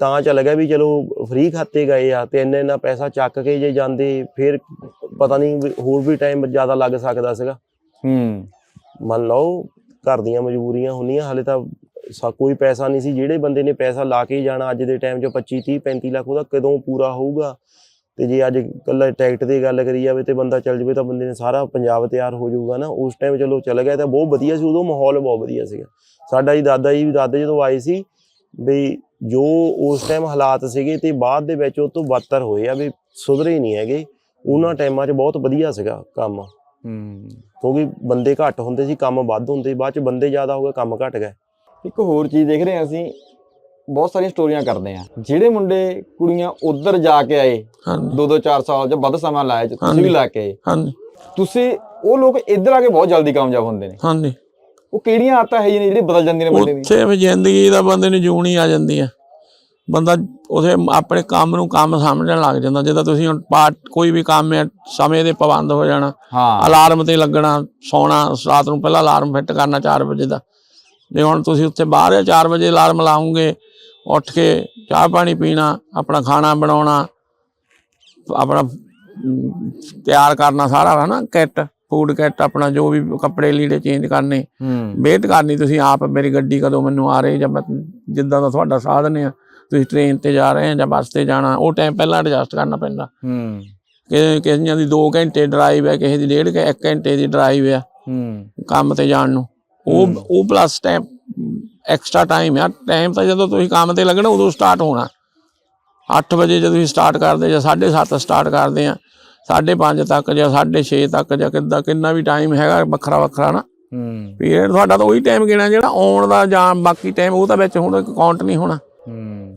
ਤਾਂ ਚੱਲ ਗਿਆ ਵੀ ਚਲੋ ਫ੍ਰੀ ਖਾਤੇ ਗਏ ਆ ਤੇ ਇੰਨਾ ਇੰਨਾ ਪੈਸਾ ਚੱਕ ਕੇ ਜੇ ਜਾਂਦੇ ਫਿਰ ਪਤਾ ਨਹੀਂ ਹੋਰ ਵੀ ਟਾਈਮ ਜ਼ਿਆਦਾ ਲੱਗ ਸਕਦਾ ਸੀਗਾ। ਹੂੰ। ਮੰਨ ਲਓ ਘਰ ਦੀਆਂ ਮਜਬੂਰੀਆਂ ਹੁੰਦੀਆਂ ਹਾਲੇ ਤਾਂ ਸਾ ਕੋਈ ਪੈਸਾ ਨਹੀਂ ਸੀ। ਜਿਹੜੇ ਬੰਦੇ ਨੇ ਪੈਸਾ ਲਾ ਕੇ ਜਾਣਾ ਅੱਜ ਦੇ ਟਾਈਮ 'ਚ 25 30 35 ਲੱਖ ਉਹਦਾ ਕਦੋਂ ਪੂਰਾ ਹੋਊਗਾ? ਤੇ ਜੇ ਅੱਜ ਕੱਲਾ ਟਿਕਟ ਦੀ ਗੱਲ ਕਰੀ ਜਾਵੇ ਤੇ ਬੰਦਾ ਚੱਲ ਜਾਵੇ ਤਾਂ ਬੰਦੇ ਨੇ ਸਾਰਾ ਪੰਜਾਬ ਤਿਆਰ ਹੋ ਜਾਊਗਾ ਨਾ। ਉਸ ਟਾਈਮ ਚਲੋ ਚੱਲ ਗਿਆ ਤਾਂ ਬਹੁਤ ਵਧੀਆ ਸੀ ਉਦੋਂ ਮਾਹੌਲ ਬਹੁਤ ਵਧੀਆ ਸੀਗਾ। ਸਾਡਾ ਜੀ ਦਾਦਾ ਜੀ ਵੀ ਦਾਦੇ ਜਦੋਂ ਆਏ ਸੀ ਵੀ ਜੋ ਉਸ ਟਾਈਮ ਹਾਲਾਤ ਸੀਗੇ ਤੇ ਬਾਅਦ ਦੇ ਵਿੱਚ ਉਹ ਤੋਂ ਬਦਤਰ ਹੋਏ ਆ ਵੀ ਸੁਧਰੇ ਨਹੀਂ ਹੈਗੇ। ਉਹਨਾਂ ਟਾਈਮਾਂ 'ਚ ਬਹੁਤ ਵਧੀਆ ਸੀਗਾ ਕੰਮ। ਹੂੰ। ਕਿਉਂਕਿ ਬੰਦੇ ਘੱਟ ਹੁੰਦੇ ਸੀ ਕੰਮ ਵੱਧ ਹੁੰਦੇ ਬਾਅਦ ਚ ਬੰਦੇ ਜ਼ਿਆਦਾ ਹੋ ਗਏ ਕੰਮ ਘਟ ਗਏ। ਇੱਕ ਹੋਰ ਚੀਜ਼ ਦੇਖ ਰਹੇ ਹਾਂ ਅਸੀਂ ਬਹੁਤ ਸਾਰੀਆਂ ਸਟੋਰੀਆਂ ਕਰਦੇ ਆ ਜਿਹੜੇ ਮੁੰਡੇ ਕੁੜੀਆਂ ਉਧਰ ਜਾ ਕੇ ਆਏ ਦੋ ਦੋ ਚਾਰ ਸਾਲ ਜਾਂ ਵੱਧ ਸਮਾਂ ਲਾਇਆ ਤੁਸੀਂ ਵੀ ਲਾ ਕੇ ਆਏ। ਹਾਂਜੀ। ਤੁਸੀਂ ਉਹ ਲੋਕ ਇੱਧਰ ਆ ਕੇ ਬਹੁਤ ਜਲਦੀ ਕਾਮਯਾਬ ਹੁੰਦੇ ਨੇ। ਹਾਂਜੀ। ਉਹ ਕਿਹੜੀਆਂ ਆਦਤਾਂ ਹੈ ਜਿਹੜੀਆਂ ਬਦਲ ਜਾਂਦੀਆਂ ਨੇ ਬੰਦੇ ਦੀ? ਉੱਥੇ ਵੀ ਜ਼ਿੰਦਗੀ ਦਾ ਬੰਦੇ ਨੂੰ ਜੂਣੀ ਆ ਜਾਂਦੀ ਆ। ਬੰਦਾ ਉਥੇ ਆਪਣੇ ਕੰਮ ਨੂੰ ਕੰਮ ਸਮਝਣ ਲੱਗ ਜਾਂਦਾ ਜਿੱਦਾਂ ਤੁਸੀਂ ਹੁਣ ਪਾਰਟ ਕੋਈ ਵੀ ਕੰਮ ਹੈ ਸਮੇਂ ਦੇ ਪਾਬੰਦ ਹੋ ਜਾਣਾ ਹਾਂ। ਅਲਾਰਮ ਤੇ ਲੱਗਣਾ ਸੌਣਾ ਰਾਤ ਨੂੰ ਪਹਿਲਾਂ ਅਲਾਰਮ ਫਿੱਟ ਕਰਨਾ 4 ਵਜੇ ਦਾ। ਜੇ ਹੁਣ ਤੁਸੀਂ ਉੱਥੇ ਬਾਹਰ ਆ 4 ਵਜੇ ਅਲਾਰਮ ਲਾਉਂਗੇ ਉੱਠ ਕੇ ਚਾਹ ਪਾਣੀ ਪੀਣਾ ਆਪਣਾ ਖਾਣਾ ਬਣਾਉਣਾ ਆਪਣਾ ਤਿਆਰ ਕਰਨਾ ਸਾਰਾ ਹੈ ਨਾ ਕਿੱਟ ਫੂਡ ਕਿੱਟ ਆਪਣਾ ਜੋ ਵੀ ਕੱਪੜੇ ਲੀੜੇ ਚੇਂਜ ਕਰਨੇ ਵੇਟ ਕਰਨੀ ਤੁਸੀਂ ਆਪ ਮੇਰੀ ਗੱਡੀ ਕਦੋਂ ਮੈਨੂੰ ਆ ਰਹੀ ਜਾਂ ਮੈਂ ਜਿੱਦਾਂ ਦਾ ਤੁਹਾਡਾ ਸਾਧਨ ਆ ਤੁਸੀਂ ਟ੍ਰੇਨ ਤੇ ਜਾ ਰਹੇ ਆ ਜਾਂ ਬੱਸ ਤੇ ਜਾਣਾ ਉਹ ਟਾਈਮ ਪਹਿਲਾਂ ਐਡਜਸਟ ਕਰਨਾ ਪੈਂਦਾ। ਹੂੰ। ਕਿ ਕਿਸਿਆਂ ਦੀ 2 ਘੰਟੇ ਡਰਾਈਵ ਹੈ ਕਿਸੇ ਦੀ ਡੇਢ ਘੰ 1 ਘੰਟੇ ਦੀ ਡਰਾਈਵ ਹੈ। ਹੂੰ। ਕੰਮ ਤੇ ਜਾਣ ਨੂੰ। ਉਹ ਉਹ ਪਲੱਸ ਟਾਈਮ ਐਕਸਟਰਾ ਟਾਈਮ ਆ ਟਾਈਮ ਤਾਂ ਜਦੋਂ ਤੁਸੀਂ ਕੰਮ ਤੇ ਲੱਗਣਾ ਉਦੋਂ ਸਟਾਰਟ ਹੋਣਾ। 8 ਵਜੇ ਜਦੋਂ ਤੁਸੀਂ ਸਟਾਰਟ ਕਰਦੇ ਜਾਂ 7:30 ਸਟਾਰਟ ਕਰਦੇ ਆ 5:30 ਤੱਕ ਜਾਂ 6:30 ਤੱਕ ਜਾਂ ਕਿੱਦਾਂ ਕਿੰਨਾ ਵੀ ਟਾਈਮ ਹੈਗਾ ਵੱਖਰਾ ਵੱਖਰਾ ਨਾ। ਹੂੰ। ਪੀਰੀਅਡ ਤੁਹਾਡਾ ਤਾਂ ਉਹੀ ਟਾਈਮ ਗਿਣਾ ਜਿਹੜਾ ਆਉਣ ਦਾ ਜਾਂ ਬਾਕੀ ਟਾਈਮ ਉਹ ਤਾਂ ਵਿੱਚ ਹੁਣ ਕਾਊਂਟ ਨਹੀਂ ਹੋਣਾ। ਹੂੰ।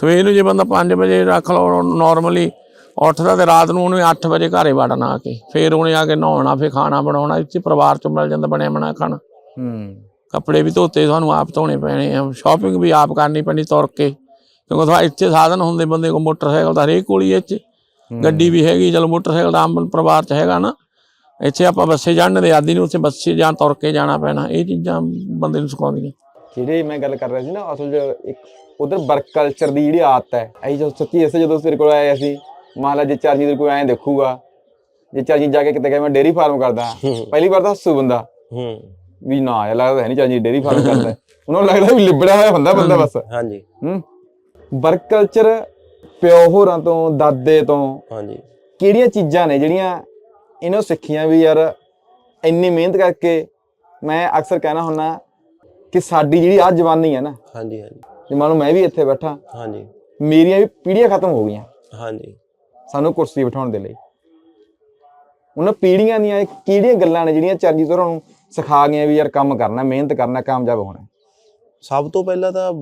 ਸਵੇਰ ਨੂੰ ਜੇ ਬੰਦਾ 5 ਵਜੇ ਰੱਖ ਲਓ ਨਾਰਮਲੀ ਉੱਠਦਾ ਤੇ ਰਾਤ ਨੂੰ ਉਹਨੇ 8 ਵਜੇ ਘਰੇ ਵੜਨਾ ਆ ਕੇ। ਫੇਰ ਉਹਨੇ ਆ ਕੇ ਨਹਾਉਣਾ ਫੇਰ ਖਾਣਾ ਬਣਾਉਣਾ ਇੱਥੇ ਪਰਿਵਾਰ ਚੋਂ ਮਿਲ ਜਾਂਦਾ ਬਣਿਆ ਬਣਾ ਖਾਣਾ। ਹੂੰ। ਕੱਪੜੇ ਵੀ ਧੋਤੇ ਤੁਹਾਨੂੰ ਆਪ ਧੋਣੇ ਪੈਣੇ ਆ। ਸ਼ਾਪਿੰਗ ਵੀ ਆਪ ਕਰਨੀ ਪੈਣੀ ਤੁਰ ਕੇ। ਕਿਉਂਕਿ ਤੁਹਾਡੇ ਇੱਥੇ ਸਾਧਨ ਹੁੰਦੇ ਬੰਦੇ ਕੋਲ ਮੋਟਰਸਾਈਕਲ ਤਾਂ ਹਰੇਕ ਕੋਲ ਹੀ ਇੱਥੇ। ਗੱਡੀ ਵੀ ਹੈਗੀ ਚਲੋ ਮੋਟਰਸਾਈਕਲ ਤਾਂ ਆਮ ਪਰਿਵਾਰ 'ਚ ਹੈਗਾ ਨਾ। ਇੱਥੇ ਆਪਾਂ ਬੱਸੇ ਚੜ੍ਹਨ ਦੇ ਆਦੀ ਨੂੰ ਉੱਥੇ ਬੱਸੇ ਜਾਂ ਤੁਰ ਕੇ ਜਾਣਾ ਪੈਣਾ ਇਹ ਚੀਜ਼ਾਂ ਬੰਦੇ ਨੂੰ ਸਿਖਾਉਂਦੀਆਂ। ਜਿਹੜੇ ਮੈਂ ਗੱਲ ਕਰ ਰਿਹਾ ਸੀ ਨਾ ਅਸਲ 'ਚ ਇੱਕ ਉਧਰ ਵਰਕ ਕਲਚਰ ਦੀ ਜਿਹੜੀ ਆਦਤ ਹੈ ਅਸੀਂ ਜਦੋਂ ਸੱਚੀ ਐਸੇ ਜਦੋਂ ਤੇਰੇ ਕੋਲ ਆਏ ਅਸੀਂ ਮੰਨ ਲਾ ਜੇ ਚਾਰਜੀ ਤੇਰੇ ਕੋਲ ਐਂ ਦੇਖੂਗਾ ਜੇ ਚਾਰਜੀ ਜਾ ਕੇ ਕਿਤੇ ਕਹੇ ਮੈਂ ਡੇਰੀ ਫਾਰਮ ਕਰਦਾ ਪਹਿਲੀ ਵਾਰ ਤਾਂ ਹੱਸੂ ਬੰਦਾ। ਹੂੰ। ਵੀ ਨਾ ਇਹ ਲੱਗਦਾ ਹੈ ਨਹੀਂ ਚਾਰਜੀ ਡੇਰੀ ਫਾਰਮ ਕਰਦਾ। ਉਹਨਾਂ ਨੂੰ ਲੱਗਦਾ ਵੀ ਲਿਬੜਿਆ ਹੋਇਆ ਬੰਦਾ ਬੰਦਾ ਬਸ। ਹਾਂਜੀ। ਹੂੰ। ਵਰਕ ਕਲਚਰ ਪਿਓ ਹੋਰਾਂ ਤੋਂ ਦਾਦੇ ਤੋਂ ਹਾਂਜੀ। ਕਿਹੜੀਆਂ ਚੀਜ਼ਾਂ ਨੇ ਜਿਹੜੀਆਂ ਇਹਨੂੰ ਸਿੱਖੀਆਂ ਵੀ ਯਾਰ ਇੰਨੀ ਮਿਹਨਤ ਕਰਕੇ ਮੈਂ ਅਕਸਰ ਕਹਿਣਾ ਹੁੰਨਾ ਕਿ ਸਾਡੀ ਜਿਹੜੀ ਆ ਜਵਾਨੀ ਹੈ ਨਾ ਹਾਂਜੀ ਹਾਂਜੀ। ਜੇ ਮੰਨ ਲਓ ਮੈਂ ਵੀ ਇੱਥੇ ਬੈਠਾ ਹਾਂਜੀ। ਮੇਰੀਆਂ ਵੀ ਪੀੜ੍ਹੀਆਂ ਖਤਮ ਹੋ ਗਈਆਂ। ਹਾਂਜੀ। ਸਾਨੂੰ ਕੁਰਸੀ ਬਿਠਾਉਣ ਦੇ ਲਈ। ਉਹਨਾਂ ਪੀੜ੍ਹੀਆਂ ਦੀਆਂ ਇਹ ਕਿਹੜੀਆਂ ਗੱਲਾਂ ਨੇ ਜਿਹੜੀਆਂ ਚਰਨਜੀਤ ਹੋਰਾਂ ਨੂੰ ਸਿਖਾ ਗਈਆਂ ਵੀ ਯਾਰ ਕੰਮ ਕਰਨਾ ਮਿਹਨਤ ਕਰਨਾ ਕਾਮਯਾਬ ਹੋਣਾ। ਸਭ ਤੋਂ ਪਹਿਲਾਂ ਤਾਂ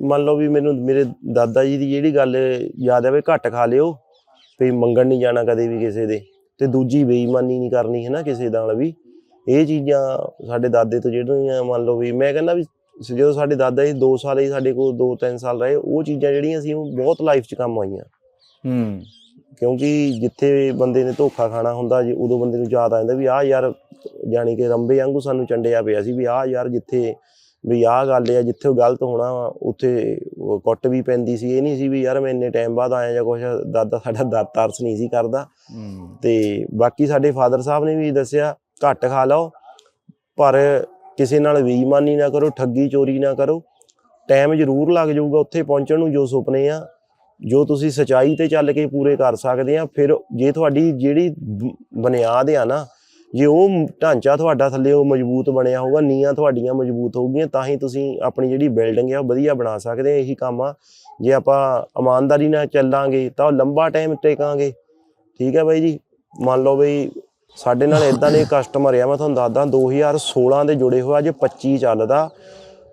ਮੰਨ ਲਓ ਵੀ ਮੈਨੂੰ ਮੇਰੇ ਦਾਦਾ ਜੀ ਦੀ ਜਿਹੜੀ ਗੱਲ ਯਾਦ ਹੈ ਵੀ ਘੱਟ ਖਾ ਲਿਓ ਵੀ ਮੰਗਣ ਨਹੀਂ ਜਾਣਾ ਕਦੇ ਵੀ ਕਿਸੇ ਦੇ। ਤੇ ਦੂਜੀ ਬੇਈਮਾਨੀ ਨਹੀਂ ਕਰਨੀ ਹੈ ਨਾ ਕਿਸੇ ਨਾਲ ਵੀ। ਇਹ ਚੀਜ਼ਾਂ ਸਾਡੇ ਦਾਦੇ ਤੋਂ ਜਿਹੜੀਆਂ ਮੰਨ ਲਓ ਵੀ ਮੈਂ ਕਹਿੰਦਾ ਵੀ ਜਦੋਂ ਸਾਡੇ ਦਾਦਾ ਜੀ 2 ਸਾਲ ਹੀ ਸਾਡੇ ਕੋਲ 2-3 ਸਾਲ ਰਹੇ ਉਹ ਚੀਜ਼ਾਂ ਜਿਹੜੀਆਂ ਸੀ ਉਹ ਬਹੁਤ ਲਾਈਫ 'ਚ ਕੰਮ ਆਈਆਂ। ਹੂੰ। ਕਿਉਂਕਿ ਜਿੱਥੇ ਬੰਦੇ ਨੇ ਧੋਖਾ ਖਾਣਾ ਹੁੰਦਾ ਜੀ ਉਦੋਂ ਬੰਦੇ ਨੂੰ ਯਾਦ ਆ ਜਾਂਦਾ ਵੀ ਆਹ ਯਾਰ ਜਾਣੀ ਕਿ ਰੰਬੇ ਵਾਂਗੂ ਸਾਨੂੰ ਚੰਡਿਆ ਪਿਆ ਸੀ ਵੀ ਆਹ ਯਾਰ ਜਿੱਥੇ ਵੀ ਆਹ ਗੱਲ ਆ ਜਿੱਥੇ ਉਹ ਗਲਤ ਹੋਣਾ ਵਾ, ਉੱਥੇ ਕੁੱਟ ਵੀ ਪੈਂਦੀ ਸੀ। ਇਹ ਨਹੀਂ ਸੀ ਵੀ ਯਾਰ ਮੈਂ ਇੰਨੇ ਟਾਈਮ ਬਾਅਦ ਆਇਆ ਜਾਂ ਕੁਛ ਦਾਦਾ ਸਾਡਾ ਦਾ ਤਰਸ ਨਹੀਂ ਸੀ ਕਰਦਾ। ਤੇ ਬਾਕੀ ਸਾਡੇ ਫਾਦਰ ਸਾਹਿਬ ਨੇ ਵੀ ਦੱਸਿਆ ਘੱਟ ਖਾ ਲਓ, ਪਰ ਕਿਸੇ ਨਾਲ ਬੇਈਮਾਨੀ ਨਾ ਕਰੋ, ਠੱਗੀ ਚੋਰੀ ਨਾ ਕਰੋ। ਟਾਈਮ ਜ਼ਰੂਰ ਲੱਗ ਜਾਊਗਾ ਉੱਥੇ ਪਹੁੰਚਣ ਨੂੰ ਜੋ ਸੁਪਨੇ ਆ, ਜੋ ਤੁਸੀਂ ਸਚਾਈ ਤੇ ਚੱਲ ਕੇ ਪੂਰੇ ਕਰ ਸਕਦੇ ਆ। ਫਿਰ ਜੇ ਤੁਹਾਡੀ ਜਿਹੜੀ ਬੁਨਿਆਦ ਆ ਨਾ, ਜੇ ਉਹ ਢਾਂਚਾ ਤੁਹਾਡਾ ਥੱਲੇ ਉਹ ਮਜ਼ਬੂਤ ਬਣਿਆ ਹੋਊਗਾ ਨੀਆਂ ਤੁਹਾਡੀਆਂ ਮਜ਼ਬੂਤ ਹੋਊਗੀਆਂ, ਤਾਂ ਹੀ ਤੁਸੀਂ ਆਪਣੀ ਜਿਹੜੀ ਬਿਲਡਿੰਗ ਆ ਉਹ ਵਧੀਆ ਬਣਾ ਸਕਦੇ ਆ। ਇਹੀ ਕੰਮ ਆ। ਜੇ ਆਪਾਂ ਇਮਾਨਦਾਰੀ ਨਾਲ ਚੱਲਾਂਗੇ, ਤਾਂ ਉਹ ਲੰਬਾ ਟਾਈਮ ਟੇਕਾਂਗੇ। ਠੀਕ ਹੈ ਬਾਈ ਜੀ? ਮੰਨ ਲਓ ਬਈ ਸਾਡੇ ਨਾਲ ਇਦਾਂ ਦੇ ਕਸਟਮਰ ਆ ਮੈਂ ਤੁਹਾਨੂੰ ਦੱਸਦਾ 2016 ਦੇ ਜੁੜੇ ਹੋਏ ਅੱਜ 25 ਚੱਲਦਾ।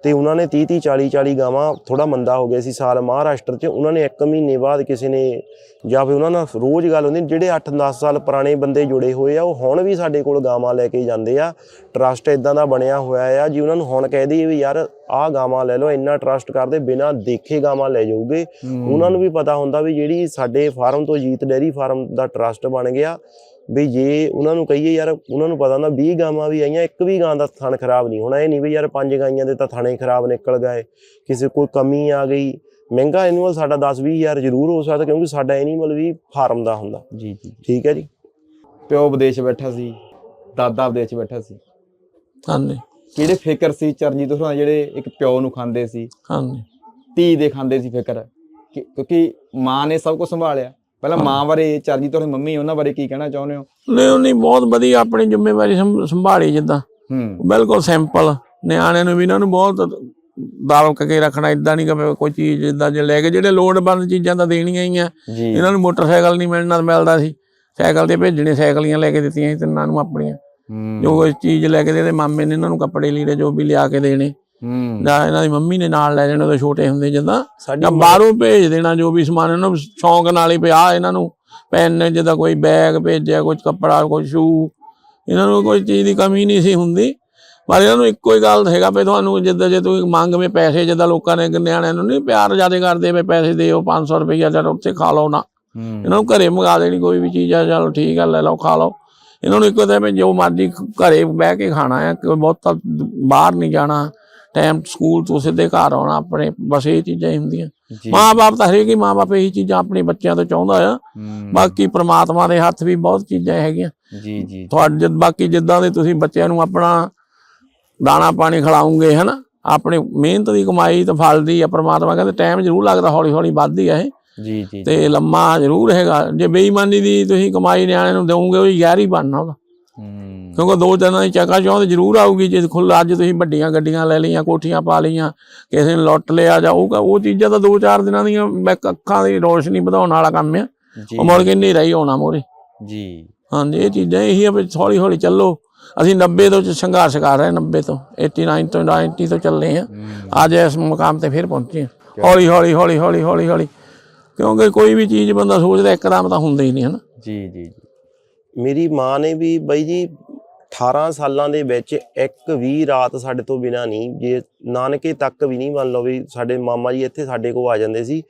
ਤੇ ਉਹਨਾਂ ਨੇ 30 30 40 40 ਗਾਵਾਂ ਥੋੜਾ ਮੰਦਾ ਹੋ ਗਿਆ ਸੀ ਸਾਲ ਮਹਾਰਾਸ਼ਟਰ 'ਚ। ਉਹਨਾਂ ਨੇ 1 ਮਹੀਨੇ ਬਾਅਦ ਕਿਸੇ ਨੇ ਜਾਂ ਫਿਰ ਉਹਨਾਂ ਨਾਲ ਰੋਜ਼ ਗੱਲ ਹੁੰਦੀ ਜਿਹੜੇ 8-10 ਸਾਲ ਪੁਰਾਣੇ ਬੰਦੇ ਜੁੜੇ ਹੋਏ ਆ ਉਹ ਹੁਣ ਵੀ ਸਾਡੇ ਕੋਲ ਗਾਵਾਂ ਲੈ ਕੇ ਜਾਂਦੇ ਆ। ਟਰਸਟ ਇਦਾਂ ਦਾ ਬਣਿਆ ਹੋਇਆ ਆ ਜੀ ਉਹਨਾਂ ਨੂੰ ਹੁਣ ਕਹਿ ਦਈਏ ਵੀ ਯਾਰ ਆਹ ਗਾਵਾਂ ਲੈ ਲਓ ਇੰਨਾ ਟਰਸਟ ਕਰਦੇ ਬਿਨਾਂ ਦੇਖੇ ਗਾਵਾਂ ਲੈ ਜਾਊਗੇ ਉਹਨਾਂ ਨੂੰ ਵੀ ਪਤਾ ਹੁੰਦਾ ਵੀ ਜਿਹੜੀ ਸਾਡੇ ਫਾਰਮ ਤੋਂ ਜੀਤ ਡੈਰੀ ਫਾਰਮ ਦਾ ਟਰਸਟ ਬਣ ਗਿਆ। ਵੀ ਜੇ ਉਹਨਾਂ ਨੂੰ ਕਹੀਏ ਯਾਰ ਉਹਨਾਂ ਨੂੰ ਪਤਾ ਹੁੰਦਾ 20 ਗਾਵਾਂ ਵੀ ਆਈਆਂ ਇੱਕ ਵੀ ਗਾਂ ਦਾ ਥਣ ਖਰਾਬ ਨਹੀਂ ਹੋਣਾ। ਇਹ ਨਹੀਂ ਵੀ ਯਾਰ ਪੰਜ ਗਾਈਆਂ ਦੇ ਤਾਂ ਥਣੇ ਖਰਾਬ ਨਿਕਲ ਗਏ ਕਿਸੇ ਕੋਈ ਕਮੀ ਆ ਗਈ। ਮਹਿੰਗਾ ਐਨੂਅਲ ਸਾਡਾ 10 20 ਹਜ਼ਾਰ ਜ਼ਰੂਰ ਹੋ ਸਕਦਾ ਕਿਉਂਕਿ ਸਾਡਾ ਐਨੀਮਲ ਵੀ ਫਾਰਮ ਦਾ ਹੁੰਦਾ। ਜੀ ਜੀ ਠੀਕ ਹੈ ਜੀ? ਪਿਓ ਵਿਦੇਸ਼ ਬੈਠਾ ਸੀ ਦਾਦਾ ਵਿਦੇਸ਼ ਬੈਠਾ ਸੀ। ਹਾਂਜੀ। ਕਿਹੜੇ ਫਿਕਰ ਸੀ ਚਰਨਜੀਤ ਹੋਰਾਂ ਜਿਹੜੇ ਇੱਕ ਪਿਓ ਨੂੰ ਖਾਂਦੇ ਸੀ? ਹਾਂਜੀ। ਧੀ ਦੇ ਖਾਂਦੇ ਸੀ ਫਿਕਰ ਕਿਉਂਕਿ ਮਾਂ ਨੇ ਸਭ ਕੁਝ ਸੰਭਾਲਿਆ। ਪਹਿਲਾਂ ਮਾਂ ਬਾਰੇ ਚਰਨਜੀਤ ਹੋਰਾਂ ਦੀ ਮੰਮੀ ਉਹਨਾਂ ਬਾਰੇ ਕੀ ਕਹਿਣਾ ਚਾਹੁੰਦੇ ਹੋ? ਨਹੀਂ ਉਹ ਨਹੀਂ ਬਹੁਤ ਵਧੀਆ ਆਪਣੀ ਜ਼ਿੰਮੇਵਾਰੀ ਸੰਭ- ਸੰਭਾਲੀ ਜਿੱਦਾਂ। ਹੂੰ। ਬਿਲਕੁਲ ਸਿੰਪਲ ਨਿਆਣਿਆਂ ਨੂੰ ਵੀ ਇਹਨਾਂ ਨੂੰ ਬਹੁਤ ਦਾਲਕ ਕੇ ਰੱਖਣਾ ਇਦਾਂ ਨਹੀਂ ਕਿ ਕੋਈ ਚੀਜ਼ ਇਦਾਂ ਜੇ ਲੈ ਕੇ ਜਿਹੜੇ ਲੋੜਵੰਦ ਚੀਜ਼ਾਂ ਤਾਂ ਦੇਣੀਆਂ ਹੀ ਆ। ਜੀ। ਇਹਨਾਂ ਨੂੰ ਮੋਟਰਸਾਈਕਲ ਨਹੀਂ ਮਿਲਣਾ ਮਿਲਦਾ ਸੀ। ਸਾਈਕਲ ਤੇ ਭੇਜਣੇ ਸਾਈਕਲੀਆਂ ਲੈ ਕੇ ਦਿੱਤੀਆਂ ਸੀ ਤਿੰਨਾਂ ਨੂੰ ਆਪਣੀਆਂ। ਹੂੰ। ਜੋ ਕੋਈ ਚੀਜ਼ ਲੈ ਕੇ ਦੇ ਦੇ ਮਾਮੇ ਨੇ ਇਹਨਾਂ ਨੂੰ ਕੱਪੜੇ ਲੀੜੇ ਜੋ ਵੀ ਲਿਆ ਕੇ ਦੇਣੇ। ਹੂੰ। ਜਾਂ ਇਹਨਾਂ ਦੀ ਮੰਮੀ ਨੇ ਨਾਲ ਲੈ ਜਾਣੇ ਉਦੋਂ ਛੋਟੇ ਹੁੰਦੇ ਜਦੋਂ। ਸਾਡੀ ਜਾਂ ਬਾਹਰੋਂ ਭੇਜ ਦੇਣਾ ਜੋ ਵੀ ਸਮਾਨ ਇਹਨਾਂ ਨੂੰ ਸ਼ੌਂਕ ਨਾਲ ਹੀ ਪਿਆ ਇਹਨਾਂ ਨੂੰ। ਪੈਨ ਜਿੱਦਾਂ ਕੋਈ ਬੈਗ ਭੇਜਿਆ ਕੁਝ ਕੱਪੜਾ ਕੋਈ ਸ਼ੂ। ਇਹਨਾਂ ਨੂੰ ਕੋਈ ਚੀਜ਼ ਦੀ ਕਮੀ ਨਹੀਂ ਸੀ ਹੁੰਦੀ। ਪਰ ਇਹਨਾਂ ਨੂੰ ਇੱਕੋ ਹੀ ਗੱਲ ਹੈਗਾ ਵੀ ਤੁਹਾਨੂੰ ਜਿੱਦਾਂ ਜੇ ਤੁਸੀਂ ਮੰਗ ਮੇ ਪੈਸੇ ਜਿੱਦਾਂ ਲੋਕਾਂ ਨੇ ਨਿਆਣਿਆਂ ਨੂੰ ਨਹੀਂ ਪਿਆਰ ਜ਼ਿਆਦਾ ਕਰਦੇ ਵੀ ਪੈਸੇ ਦਿਓ 500 ਰੁਪਈਆ ਚਲ ਉੱਥੇ ਖਾ ਲਓ ਨਾ। ਇਹਨਾਂ ਨੂੰ ਘਰੇ ਮੰਗਾ ਦੇਣੀ ਕੋਈ ਵੀ ਚੀਜ਼ ਆ ਚਲੋ ਠੀਕ ਆ ਲੈ ਲਓ ਖਾ ਲਓ। ਇਹਨਾਂ ਨੂੰ ਇੱਕੋ ਤਾਂ ਵੀ ਜੋ ਮਰਜ਼ੀ ਘਰੇ ਬਹਿ ਕੇ ਖਾਣਾ ਹੈ ਕਿ ਬਹੁਤਾ ਬਾਹਰ ਨਹੀਂ ਜਾਣਾ। ਟਾਈਮ ਸਕੂਲ ਤੋਂ ਸਿੱਧੇ ਘਰ ਆਉਣਾ ਆਪਣੇ ਬਸ ਇਹ ਚੀਜ਼ਾਂ ਹੀ ਹੁੰਦੀਆਂ। ਜੀ। ਮਾਂ-ਬਾਪ ਤਾਂ ਹਰੇਕ ਹੀ ਮਾਂ-ਬਾਪ ਇਹੀ ਚੀਜ਼ਾਂ ਆਪਣੇ ਬੱਚਿਆਂ ਤੋਂ ਚਾਹੁੰਦਾ ਆ। ਬਾਕੀ ਪ੍ਰਮਾਤਮਾ ਦੇ ਹੱਥ ਵੀ ਬਹੁਤ ਚੀਜ਼ਾਂ ਹੈਗੀਆਂ। ਜੀ ਜੀ। ਤੁਹਾਡੇ ਬਾਕੀ ਜਿੱਦਾਂ ਦੇ ਤੁਸੀਂ ਬੱਚਿਆਂ ਨੂੰ ਆਪਣਾ ਦਾਣਾ ਪਾਣੀ ਖਿਲਾਉਂਗੇ ਹਨਾ? ਆਪਣੀ ਮਿਹਨਤ ਦੀ ਕਮਾਈ ਤਾਂ ਫਲਦੀ ਆ ਪ੍ਰਮਾਤਮਾ ਕਹਿੰਦੇ ਟਾਈਮ ਜ਼ਰੂਰ ਲੱਗਦਾ ਹੌਲੀ ਹੌਲੀ ਵੱਧਦੀ ਆ ਇਹ। ਜੀ ਜੀ ਤੇ ਲੰਮਾ ਜ਼ਰੂਰ ਹੈਗਾ। ਜੇ ਬੇਈਮਾਨੀ ਦੀ ਤੁਸੀਂ ਕਮਾਈ ਨਿਆਣੇ ਨੂੰ ਦੇਵੋਗੇ ਉਹ ਯਾਰ ਹੀ ਬਣਨਾ ਉਹਦਾ। ਕਿਉਂਕਿ ਦੋ ਦਿਨਾਂ ਦੀ ਚੱਕਾ ਚੌਂਦ ਜ਼ਰੂਰ ਆਊਗੀ ਜੇ ਖੁੱਲ ਅੱਜ ਤੁਸੀਂ ਵੱਡੀਆਂ ਗੱਡੀਆਂ ਲੈ ਲਈਆਂ ਕੋਠੀਆਂ ਪਾ ਲਈਆਂ ਕਿਸੇ ਨੇ ਲੁੱਟ ਲਿਆ ਜਾਊਗਾ ਉਹ ਚੀਜ਼ਾਂ ਤਾਂ ਦੋ ਚਾਰ ਦਿਨਾਂ ਦੀਆਂ ਮੈਂ ਅੱਖਾਂ ਦੀ ਰੋਸ਼ਨੀ ਵਧਾਉਣ ਵਾਲਾ ਕੰਮ ਆ। ਉਹ ਮੁੜ ਕੇ ਨਹੀਂ ਰਹੀ ਹੋਣਾ ਮੋਰੇ ਜੀ। ਹਾਂਜੀ ਇਹ ਚੀਜ਼ਾਂ ਇਹੀ ਆ ਵੀ ਹੌਲੀ ਹੌਲੀ ਚੱਲੋ। ਅਸੀਂ 90 ਤੋਂ ਸੰਘਰਸ਼ ਕਰ ਰਹੇ ਹਾਂ 90 ਤੋਂ। 89 ਤੋਂ 90 ਤੋਂ ਚੱਲੇ ਆ ਹੂੰ, ਅੱਜ ਇਸ ਮੁਕਾਮ ਤੇ ਫਿਰ ਪਹੁੰਚੇ ਹਾਂ। ਹੌਲੀ ਹੌਲੀ ਹੌਲੀ ਹੌਲੀ ਹੌਲੀ ਹੌਲੀ। ਕਿਉਂਕਿ ਕੋਈ ਵੀ ਚੀਜ਼ ਬੰਦਾ ਸੋਚਦਾ ਇੱਕਦਮ ਤਾਂ ਹੁੰਦਾ ਹੀ ਨਹੀਂ ਹਨਾ। ਜੀ ਜੀ ਜੀ। ਮੇਰੀ ਮਾਂ ਨੇ ਵੀ ਬਾਈ ਜੀ 18 ਸਾਲਾਂ ਦੇ ਵਿੱਚ ਇੱਕ ਵੀ ਰਾਤ ਸਾਡੇ ਤੋਂ ਬਿਨਾ ਨਹੀਂ ਜੇ ਨਾਨਕੇ ਤੱਕ ਵੀ ਨਹੀਂ ਮੰਨ ਲਓ ਵੀ ਸਾਡੇ ਮਾਮਾ ਜੀ ਇੱਥੇ ਸਾਡੇ ਕੋਲ ਆ ਜਾਂਦੇ ਸੀ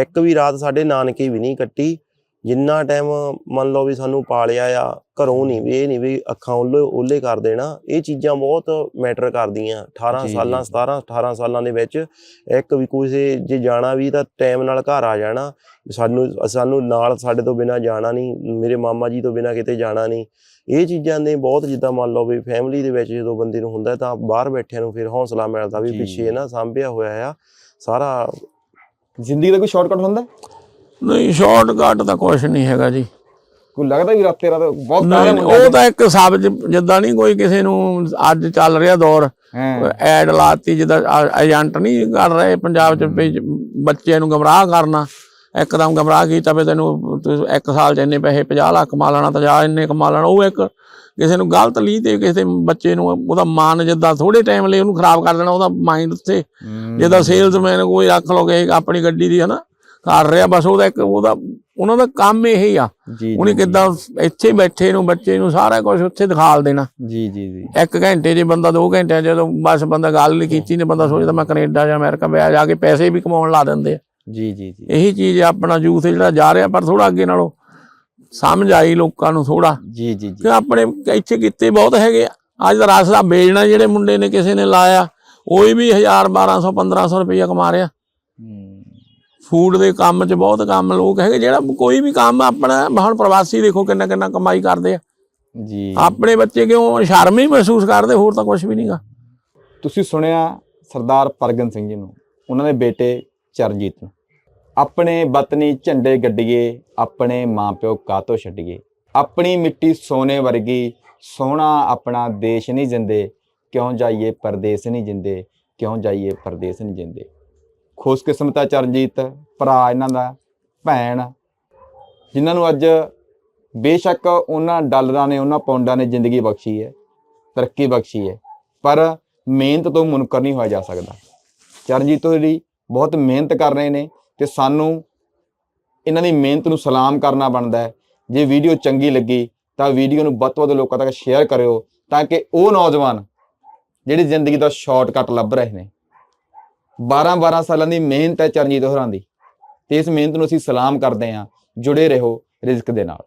ਇੱਕ ਵੀ ਰਾਤ ਸਾਡੇ ਨਾਨਕੇ ਵੀ ਨਹੀਂ ਕੱਟੀ। ਜਿੰਨਾ ਟਾਈਮ ਮੰਨ ਲਓ ਵੀ ਸਾਨੂੰ ਪਾਲਿਆ ਆ ਘਰੋਂ ਨਹੀਂ ਵੀ ਇਹ ਨਹੀਂ ਵੀ ਅੱਖਾਂ ਓਲੇ ਓਲੇ ਕਰ ਦੇਣਾ ਇਹ ਚੀਜ਼ਾਂ ਬਹੁਤ ਮੈਟਰ ਕਰਦੀਆਂ 18 ਜੀ, ਸਾਲਾਂ ਜੀ। 17 18 ਸਾਲਾਂ ਦੇ ਵਿੱਚ। ਇੱਕ ਵੀ ਕਿਸੇ ਜੇ ਜਾਣਾ ਵੀ ਤਾਂ ਟਾਈਮ ਨਾਲ ਘਰ ਆ ਜਾਣਾ। ਸਾਨੂੰ ਸਾਨੂੰ ਨਾਲ ਸਾਡੇ ਤੋਂ ਬਿਨਾ ਜਾਣਾ ਨਹੀਂ ਮੇਰੇ ਮਾਮਾ ਜੀ ਤੋਂ ਬਿਨਾ ਕਿਤੇ ਜਾਣਾ ਨਹੀਂ। ਇਹ ਚੀਜ਼ਾਂ ਨੇ ਬਹੁਤ ਜਿੱਦਾਂ ਮੰਨ ਲਓ ਵੀ ਫੈਮਿਲੀ ਦੇ ਵਿੱਚ ਜਦੋਂ ਬੰਦੇ ਨੂੰ ਹੁੰਦਾ ਤਾਂ ਬਾਹਰ ਬੈਠਿਆਂ ਨੂੰ ਫਿਰ ਹੌਸਲਾ ਮਿਲਦਾ ਵੀ। ਪਿੱਛੇ ਨਾ ਸਾਂਭਿਆ ਹੋਇਆ ਆ ਸਾਰਾ ਜ਼ਿੰਦਗੀ ਦਾ ਕੋਈ ਸ਼ਾਰਟਕਟ ਹੁੰਦਾ? ਨਹੀਂ ਸ਼ਾਰਟਕਟ ਤਾਂ ਕੁਝ ਨਹੀਂ ਹੈਗਾ ਜੀ। ਕੋਈ ਲੱਗਦਾ ਵੀ ਰਾਤੇ ਰਾਤ ਬਹੁਤ ਨਹੀਂ, ਉਹ ਤਾਂ ਇੱਕ ਸਬਜ ਜਿੱਦਾਂ ਨਹੀਂ ਕੋਈ ਕਿਸੇ ਨੂੰ ਅੱਜ ਚੱਲ ਰਿਹਾ ਦੌਰ ਐਡ ਲਾਤੀ ਜਿੱਦਾਂ ਏਜੰਟ ਨਹੀਂ ਕਰ ਰਹੇ ਪੰਜਾਬ ਚ ਵੀ ਬੱਚੇ ਨੂੰ ਗਮਰਾਹ ਕਰਨਾ। ਇੱਕਦਮ ਗਮਰਾਹ ਕੀਤਾ ਵੀ ਤੈਨੂੰ ਇੱਕ ਸਾਲ ਚ ਇੰਨੇ ਪੈਸੇ 50 ਲੱਖ ਕਮਾ ਲੈਣਾ ਤਾਂ ਜਾ ਇੰਨੇ ਕਮਾ ਲੈਣਾ ਉਹ ਇੱਕ ਕਿਸੇ ਨੂੰ ਗਲਤ ਲੀ ਤੇ ਕਿਸੇ ਬੱਚੇ ਨੂੰ ਉਹਦਾ ਮਨ ਜਿੱਦਾਂ ਥੋੜੇ ਟਾਈਮ ਲਈ ਉਹਨੂੰ ਖਰਾਬ ਕਰ ਦੇਣਾ ਉਹਦਾ ਮਾਈਂਡ ਉੱਤੇ। ਜਿੱਦਾਂ ਸੇਲਸਮੈਨ ਕੋਈ ਰੱਖ ਲੋਗੇ ਆਪਣੀ ਗੱਡੀ ਦੀ ਹਨਾ? ਕਰ ਰਿਹਾ ਬਸ ਉਹਦਾ ਇੱਕ ਉਹਦਾ ਉਹਨਾਂ ਦਾ ਕੰਮ ਇਹ ਹੀ ਆ ਉਹਨੇ ਕਿੱਦਾਂ ਇੱਥੇ ਬੈਠੇ ਨੂੰ ਬੱਚੇ ਨੂੰ ਸਾਰਾ ਕੁਝ ਉੱਥੇ ਦਿਖਾਲ ਦੇਣਾ। ਜੀ ਜੀ ਜੀ। ਇੱਕ ਘੰਟੇ ਜੇ ਬੰਦਾ ਦੋ ਘੰਟਿਆਂ 'ਚ ਜਦੋਂ ਬਸ ਬੰਦਾ ਗੱਲ ਨਹੀਂ ਕੀਤੀ ਨੇ ਬੰਦਾ ਸੋਚਦਾ ਮੈਂ ਕੈਨੇਡਾ ਜਾਂ ਅਮਰੀਕਾ ਵਿਆਹ ਜਾ ਕੇ ਪੈਸੇ ਵੀ ਕਮਾਉਣ ਲਾ ਦਿੰਦੇ ਆ। ਜੀ ਜੀ ਜੀ। ਇਹੀ ਚੀਜ਼ ਆਪਣਾ ਯੂਥ ਜਿਹੜਾ ਜਾ ਰਿਹਾ ਪਰ ਥੋੜਾ ਅੱਗੇ ਨਾਲੋਂ ਸਮਝ ਆਈ ਲੋਕਾਂ ਨੂੰ ਥੋੜਾ ਜੀ ਜੀ ਜੀ। ਕਿ ਆਪਣੇ ਇੱਥੇ ਕਿੱਤੇ ਬਹੁਤ ਹੈਗੇ ਆ। ਅੱਜ ਦਾ ਰਸਤਾ ਵੇਚਣਾ ਜਿਹੜੇ ਮੁੰਡੇ ਨੇ ਕਿਸੇ ਨੇ ਲਾਇਆ ਉਹ ਵੀ 1000 1200 1500 ਰੁਪਈਆ ਕਮਾ ਰਿਹਾ। ਫੂਡ ਦੇ ਕੰਮ 'ਚ ਬਹੁਤ ਕੰਮ ਲੋਕ ਹੈਗੇ ਜਿਹੜਾ ਕੋਈ ਵੀ ਕੰਮ ਆਪਣਾ ਹੁਣ ਪ੍ਰਵਾਸੀ ਦੇਖੋ ਕਿੰਨਾ ਕਿੰਨਾ ਕਮਾਈ ਕਰਦੇ ਆ। ਜੀ। ਆਪਣੇ ਬੱਚੇ ਕਿਉਂ ਸ਼ਰਮ ਹੀ ਮਹਿਸੂਸ ਕਰਦੇ ਹੋਰ ਤਾਂ ਕੁਝ ਵੀ ਨਹੀਂਗਾ ਤੁਸੀਂ ਸੁਣਿਆ ਸਰਦਾਰ ਪਰਗਨ ਸਿੰਘ ਜੀ ਨੂੰ ਉਹਨਾਂ ਦੇ ਬੇਟੇ ਚਰਨਜੀਤ ਨੂੰ। ਆਪਣੇ ਵਤਨੀ ਝੰਡੇ ਗੱਡੀਏ, ਆਪਣੇ ਮਾਪਿਓ ਕਾਤੋਂ ਛੱਡੀਏ। ਆਪਣੀ ਮਿੱਟੀ ਸੋਨੇ ਵਰਗੀ, ਸੋਹਣਾ ਆਪਣਾ ਦੇਸ਼ ਨਹੀਂ ਜਿੰਦੇ। ਕਿਉਂ ਜਾਈਏ ਪਰਦੇਸ ਨਹੀਂ ਜਿੰਦੇ, ਕਿਉਂ ਜਾਈਏ ਪਰਦੇਸ ਨਹੀਂ ਜਿੰਦੇ। ਖੁਸ਼ਕਿਸਮਤ ਹੈ ਚਰਨਜੀਤ, ਭਰਾ ਇਹਨਾਂ ਦਾ, ਭੈਣ। ਜਿਨ੍ਹਾਂ ਨੂੰ ਅੱਜ ਬੇਸ਼ੱਕ ਉਹਨਾਂ ਡਾਲਰਾਂ ਨੇ, ਉਹਨਾਂ ਪੌਂਡਾਂ ਨੇ ਜ਼ਿੰਦਗੀ ਬਖਸ਼ੀ ਹੈ, ਤਰੱਕੀ ਬਖਸ਼ੀ ਹੈ। ਪਰ ਮਿਹਨਤ ਤੋਂ ਮੁਨਕਰ ਨਹੀਂ ਹੋਇਆ ਜਾ ਸਕਦਾ। ਚਰਨਜੀਤ ਹੋਰੀ ਬਹੁਤ ਮਿਹਨਤ ਕਰ ਰਹੇ ਨੇ ਤੇ ਸਾਨੂੰ ਇਹਨਾਂ ਦੀ ਮਿਹਨਤ ਨੂੰ ਸਲਾਮ ਕਰਨਾ ਬਣਦਾ ਹੈ। ਜੇ ਵੀਡੀਓ ਚੰਗੀ ਲੱਗੀ, ਤਾਂ ਵੀਡੀਓ ਨੂੰ ਵੱਧ ਤੋਂ ਵੱਧ ਲੋਕਾਂ ਤੱਕ ਸ਼ੇਅਰ ਕਰਿਓ ਤਾਂ ਕਿ ਉਹ ਨੌਜਵਾਨ ਜਿਹੜੀ ਜ਼ਿੰਦਗੀ ਦਾ ਸ਼ਾਰਟਕਟ ਲੱਭ ਰਹੇ ਨੇ। 12-12 ਸਾਲਾਂ ਦੀ ਮਿਹਨਤ ਹੈ ਚਰਨਜੀਤ ਹੋਰਾਂ ਦੀ ਤੇ ਇਸ ਮਿਹਨਤ ਨੂੰ ਅਸੀਂ ਸਲਾਮ ਕਰਦੇ ਹਾਂ। ਜੁੜੇ ਰਹੋ ਰਿਜ਼ਕ ਦੇ ਨਾਲ।